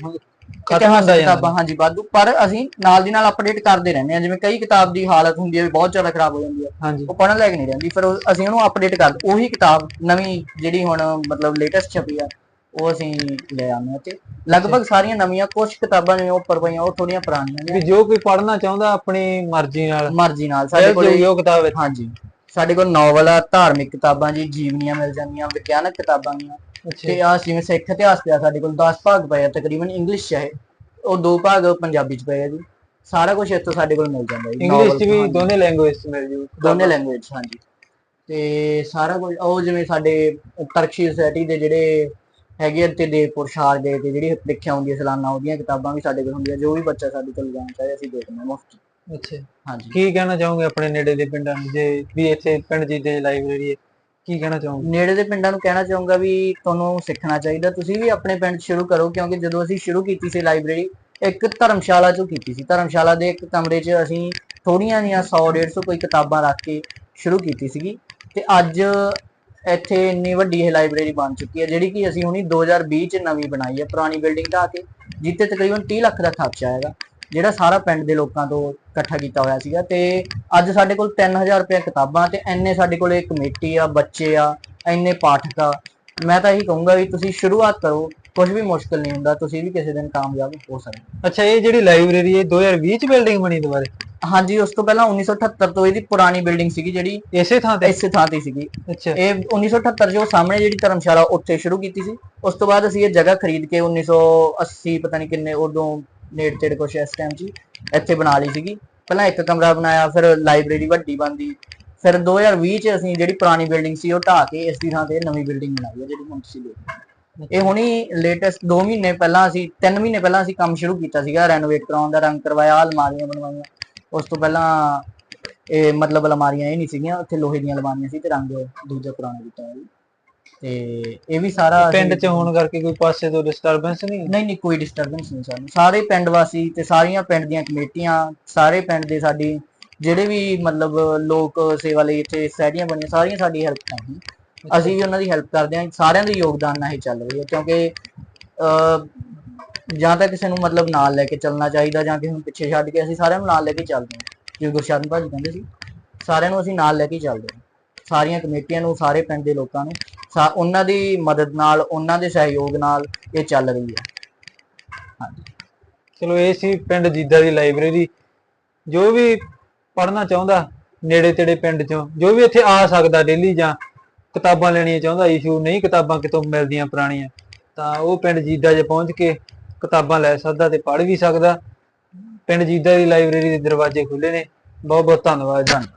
ਇਤਿਹਾਸ ਦੀਆਂ ਕਿਤਾਬਾਂ ਹਾਂਜੀ ਵਾਧੂ ਪਰ ਅਸੀਂ ਨਾਲ ਦੀ ਨਾਲ ਅਪਡੇਟ ਕਰਦੇ ਰਹਿੰਦੇ ਹਾਂ ਜਿਵੇਂ ਕਈ ਕਿਤਾਬ ਦੀ ਹਾਲਤ ਹੁੰਦੀ ਹੈ ਬਹੁਤ ਜ਼ਿਆਦਾ ਖਰਾਬ ਹੋ ਜਾਂਦੀ ਹੈ ਉਹ ਪੜ੍ਹਨ ਲਾਇਕ ਨਹੀਂ ਰਹਿੰਦੀ ਫਿਰ ਅਸੀਂ ਉਹਨੂੰ ਅਪਡੇਟ ਕਰ ਉਹੀ ਕਿਤਾਬ ਨਵੀਂ ਜਿਹੜੀ ਹੁਣ ਮਤਲਬ ਲੇਟੈਸਟ ਛਪੀ ਆ ਉਹ ਅਸੀਂ ਲੈ ਆਉਂਦੇ ਹਾਂ ਤੇ ਲਗਭਗ ਸਾਰੀਆਂ ਨਵੀਆਂ ਕੁਝ ਕਿਤਾਬਾਂ ਜਿਵੇਂ ਉੱਪਰ ਪਈਆਂ ਉਹ ਥੋੜੀਆਂ ਪੁਰਾਣੀਆਂ ਵੀ ਨੇ ਜੋ ਕੋਈ ਪੜ੍ਹਨਾ ਚਾਹੁੰਦਾ ਆਪਣੀ ਮਰਜ਼ੀ ਨਾਲ। ਮਰਜ਼ੀ ਨਾਲ ਸਾਡੇ ਕੋਲ ਉਹ ਕਿਤਾਬ ਇੱਥੇ ਹਾਂਜੀ ਸਾਡੇ ਕੋਲ ਨੋਵਲ ਆ ਧਾਰਮਿਕ ਕਿਤਾਬਾਂ ਜੀ ਜੀਵਨੀਆਂ ਮਿਲ ਜਾਂਦੀਆਂ ਵਿਗਿਆਨਕ ਕਿਤਾਬਾਂ ਦੀਆਂ ਤੇ ਆ ਜਿਵੇਂ ਸਿੱਖ ਇਤਿਹਾਸ ਪਿਆ ਸਾਡੇ ਕੋਲ 10 ਭਾਗ ਪਏ ਆ ਤਕਰੀਬਨ ਇੰਗਲਿਸ਼ ਚ ਹੈ ਉਹ ਦੋ ਭਾਗ ਪੰਜਾਬੀ ਚ ਪਏ ਆ ਜੀ। ਸਾਰਾ ਕੁਝ ਇੱਥੋਂ ਸਾਡੇ ਕੋਲ ਮਿਲ ਜਾਂਦਾ ਜੀ ਇੰਗਲਿਸ਼ ਚ ਵੀ ਦੋਨੇ ਲੈਂਗੁਏਜ ਚ ਮਿਲ ਜੂ। ਦੋਨੇ ਲੈਂਗੁਏਜ ਹਾਂਜੀ। ਤੇ ਸਾਰਾ ਕੁਝ ਉਹ ਜਿਵੇਂ ਸਾਡੇ ਤਰਕਸ਼ੀ ਸੁਸਾਇਟੀ ਦੇ ਜਿਹੜੇ ਹੈਗੇ ਆ ਤੇ ਦੇਵਪੁਰ ਸ਼ਾਰ ਦੇ ਤੇ ਜਿਹੜੀ ਪ੍ਰੀਖਿਆ ਹੁੰਦੀ ਹੈ ਸਾਲਾਨਾ ਉਹਦੀਆਂ ਕਿਤਾਬਾਂ ਵੀ ਸਾਡੇ ਕੋਲ ਹੁੰਦੀਆਂ ਜੋ ਵੀ ਬੱਚਾ ਸਾਡੇ ਕੋਲ ਜਾਣਾ ਚਾਹੇ ਅਸੀਂ ਦੇ ਦਿੰਦੇ ਮੁਫਤ ਅੱਛਾ। ਹਾਂਜੀ। ਕੀ ਕਹਿਣਾ ਚਾਹੋਗੇ ਆਪਣੇ ਨੇੜੇ ਦੇ ਪਿੰਡਾਂ ਨੂੰ ਜੇ ਵੀ ਇੱਥੇ ਪਿੰਡ ਜੀਦੇ ਲਾਇਬ੍ਰੇਰੀ ਹੈ? ਕੀ ਕਹਿਣਾ ਚਾਹੋਗੇ? ਨੇੜੇ ਦੇ ਪਿੰਡਾਂ ਨੂੰ ਕਹਿਣਾ ਚਾਹੂੰਗਾ ਵੀ ਤੁਹਾਨੂੰ ਸਿੱਖਣਾ ਚਾਹੀਦਾ। ਤੁਸੀਂ ਵੀ ਆਪਣੇ ਪਿੰਡ 'ਚ ਸ਼ੁਰੂ ਕਰੋ, ਕਿਉਂਕਿ ਜਦੋਂ ਅਸੀਂ ਸ਼ੁਰੂ ਕੀਤੀ ਸੀ ਲਾਇਬ੍ਰੇਰੀ, ਇੱਕ ਧਰਮਸ਼ਾਲਾ 'ਚੋਂ ਕੀਤੀ ਸੀ। ਧਰਮਸ਼ਾਲਾ ਦੇ ਇੱਕ ਕਮਰੇ 'ਚ ਅਸੀਂ ਥੋੜੀਆਂ ਜਿਹੀਆਂ 100 150 ਕੋਈ ਕਿਤਾਬਾਂ ਰੱਖ ਕੇ ਸ਼ੁਰੂ ਕੀਤੀ ਸੀਗੀ। ਤੇ ਅੱਜ ਇੱਥੇ ਇੰਨੀ ਵੱਡੀ ਇਹ ਲਾਇਬ੍ਰੇਰੀ ਬਣ ਚੁੱਕੀ ਹੈ, ਜਿਹੜੀ ਕਿ ਅਸੀਂ ਹੁਣੀ 2020 'ਚ ਨਵੀਂ ਬਣਾਈ ਹੈ, ਪੁਰਾਣੀ ਬਿਲਡਿੰਗ ਢਾਹ ਕੇ ਜਿੱਤੇ ਤਕਰੀਬਨ 30 ਲੱਖ ਦਾ ਖਰਚਾ ਆਏਗਾ। ਜਿਹੜਾ ਸਾਰਾ ਪਿੰਡ ਦੇ ਲੋਕਾਂ ਤੋਂ ਇਕੱਠਾ ਕੀਤਾ ਹੋਇਆ ਸੀਗਾ ਤੇ ਅੱਜ ਸਾਡੇ ਕੋਲ 3000 ਰੁਪਏ ਕਿਤਾਬਾਂ ਤੇ ਐਨੇ ਸਾਡੇ ਕੋਲ ਇੱਕ ਕਮੇਟੀ ਆ ਬੱਚੇ ਆ ਐਨੇ ਪਾਠਕ ਆ। ਮੈਂ ਤਾਂ ਇਹੀ ਕਹੂੰਗਾ ਵੀ ਤੁਸੀਂ ਸ਼ੁਰੂਆਤ ਕਰੋ ਕੁਝ ਵੀ ਮੁਸ਼ਕਲ ਨਹੀਂ ਹੁੰਦਾ ਤੁਸੀਂ ਵੀ ਕਿਸੇ ਦਿਨ ਕਾਮਯਾਬ ਹੋ ਸਕਦੇ ਅੱਛਾ ਇਹ ਜਿਹੜੀ ਲਾਇਬ੍ਰੇਰੀ ਹੈ 2020 ਚ ਬਿਲਡਿੰਗ ਬਣੀ ਦੁਬਾਰੇ। ਹਾਂਜੀ ਉਸ ਤੋਂ ਪਹਿਲਾਂ 1978 ਤੋਂ ਇਹਦੀ ਪੁਰਾਣੀ ਬਿਲਡਿੰਗ ਸੀਗੀ ਜਿਹੜੀ ਇਸੇ ਥਾਂ ਤੇ? ਇਸੇ ਥਾਂ ਤੇ ਸੀਗੀ। ਅੱਛਾ। ਇਹ 1978 ਜੋ ਸਾਹਮਣੇ ਜਿਹੜੀ ਧਰਮਸ਼ਾਲਾ ਉੱਥੇ ਸ਼ੁਰੂ ਕੀਤੀ ਸੀ। ਉਸ ਤੋਂ ਬਾਅਦ ਅਸੀਂ ਇਹ ਜਗ੍ਹਾ ਖਰੀਦ ਕੇ 1980 ਪਤਾ ਨਹੀਂ ਕਿੰਨੇ ਉਦੋਂ ਨੇੜੇ ਤੇੜੇ ਕੁਛ ਇਸ ਟਾਈਮ 'ਚ ਇੱਥੇ ਬਣਾ ਲਈ ਸੀਗੀ। ਪਹਿਲਾਂ ਇੱਕ ਕਮਰਾ ਬਣਾਇਆ, ਫਿਰ ਲਾਇਬ੍ਰੇਰੀ ਵੱਡੀ ਬਣਦੀ। ਫਿਰ 2020 ਚ ਅਸੀਂ ਜਿਹੜੀ ਪੁਰਾਣੀ ਬਿਲਡਿੰਗ ਸੀ ਉਹ ਢਾਹ ਕੇ ਇਸ ਦੀ ਥਾਂ ਤੇ ਨਵੀਂ ਬਿਲਡਿੰਗ ਬਣਾਈ ਹੈ, ਜਿਹੜੀ ਹੁਣ ਤੁਸੀਂ ਦੇਖ ਇਹ ਹੁਣੀ ਲੇਟੈਸਟ 2 ਮਹੀਨੇ ਪਹਿਲਾਂ ਅਸੀਂ 3 ਮਹੀਨੇ ਪਹਿਲਾਂ ਅਸੀਂ ਕੰਮ ਸ਼ੁਰੂ ਕੀਤਾ ਸੀਗਾ ਰੈਨੋਵੇਟ ਕਰਾਉਣ ਦਾ, ਰੰਗ ਕਰਵਾਇਆ, ਅਲਮਾਰੀਆਂ ਬਣਵਾਈਆਂ। ਉਸ ਤੋਂ ਪਹਿਲਾਂ ਇਹ ਮਤਲਬ ਅਲਮਾਰੀਆਂ ਇਹ ਨਹੀਂ ਸੀਗੀਆਂ, ਉੱਥੇ ਲੋਹੇ ਦੀਆਂ ਅਲਮਾਰੀਆਂ ਸੀ ਤੇ ਰੰਗ ਦੂਜਾ ਪੁਰਾਣਾ ਕੀਤਾ ਹੋਇਆ ਤੇ ਇਹ ਵੀ ਸਾਰਾ ਪਿੰਡ ਚ ਹੋਣ ਕਰਕੇ ਕੋਈ ਪਾਸੇ ਤੋਂ ਡਿਸਟਰਬੈਂਸ ਨਹੀਂ ਹੈ? ਨਹੀਂ ਨਹੀਂ ਕੋਈ ਡਿਸਟਰਬੈਂਸ ਨਹੀਂ ਸਾਨੂੰ। ਸਾਰੇ ਪਿੰਡ ਵਾਸੀ ਤੇ ਸਾਰੀਆਂ ਪਿੰਡ ਦੀਆਂ ਕਮੇਟੀਆਂ ਸਾਰੇ ਪਿੰਡ ਦੇ ਸਾਡੀ ਜਿਹੜੇ ਵੀ ਮਤਲਬ ਲੋਕ ਸੇਵਾ ਲਈ ਇੱਥੇ ਸੋਸਾਇਟੀਆਂ ਬਣੀਆਂ ਸਾਰੀਆਂ ਸਾਡੀ ਹੈਲਪ ਕਰਦੀਆਂ ਅਸੀਂ ਵੀ ਉਹਨਾਂ ਦੀ ਹੈਲਪ ਕਰਦੇ ਹਾਂ। ਸਾਰਿਆਂ ਦੇ ਯੋਗਦਾਨ ਨਾਲ ਇਹ ਚੱਲ ਰਹੀ ਹੈ। ਕਿਉਂਕਿ ਜਾਂ ਤਾਂ ਕਿਸੇ ਨੂੰ ਮਤਲਬ ਨਾਲ ਲੈ ਕੇ ਚੱਲਣਾ ਚਾਹੀਦਾ ਜਾਂ ਕਿਸੇ ਨੂੰ ਪਿੱਛੇ ਛੱਡ ਕੇ ਅਸੀਂ ਸਾਰਿਆਂ ਨੂੰ ਨਾਲ ਲੈ ਕੇ ਚੱਲਦੇ ਹਾਂ। ਜਿਵੇਂ ਗੁਰਸ਼ਰਨ ਭਾਜੀ ਕਹਿੰਦੇ ਸੀ ਸਾਰਿਆਂ ਨੂੰ ਅਸੀਂ ਨਾਲ ਲੈ ਕੇ ਚੱਲਦੇ ਹਾਂ। ਸਾਰੀਆਂ ਕਮੇਟੀਆਂ ਨੂੰ ਸਾਰੇ ਪਿੰਡ ਦੇ ਲੋਕਾਂ ਨੂੰ। ਉਹਨਾਂ ਦੀ ਮਦਦ ਨਾਲ, ਉਹਨਾਂ ਦੇ ਸਹਿਯੋਗ ਨਾਲ ਇਹ ਚੱਲ ਰਹੀ ਹੈ। ਹਾਂਜੀ। ਚਲੋ, ਇਹ ਸੀ ਪਿੰਡ ਜੀਦਾ ਦੀ ਲਾਇਬ੍ਰੇਰੀ। ਜੋ ਵੀ ਪੜ੍ਹਨਾ ਚਾਹੁੰਦਾ, ਨੇੜੇ ਤੇੜੇ ਪਿੰਡ ਚੋਂ, ਜੋ ਵੀ ਇੱਥੇ ਆ ਸਕਦਾ ਡੇਲੀ ਜਾਂ ਕਿਤਾਬਾਂ ਲੈਣੀਆਂ ਚਾਹੁੰਦਾ ਇਸ਼ੂ ਨਹੀਂ ਕਿਤਾਬਾਂ ਕਿਤੋਂ ਮਿਲਦੀਆਂ ਪੁਰਾਣੀਆਂ, ਤਾਂ ਉਹ ਪਿੰਡ ਜੀਦਾ 'ਚ ਪਹੁੰਚ ਕੇ ਕਿਤਾਬਾਂ ਲੈ ਸਕਦਾ ਤੇ ਪੜ੍ਹ ਵੀ ਸਕਦਾ। ਪਿੰਡ ਜੀਦਾ ਦੀ ਲਾਇਬ੍ਰੇਰੀ ਦੇ ਦਰਵਾਜ਼ੇ ਖੁੱਲੇ ਨੇ। ਬਹੁਤ ਬਹੁਤ ਧੰਨਵਾਦ। ਜੀ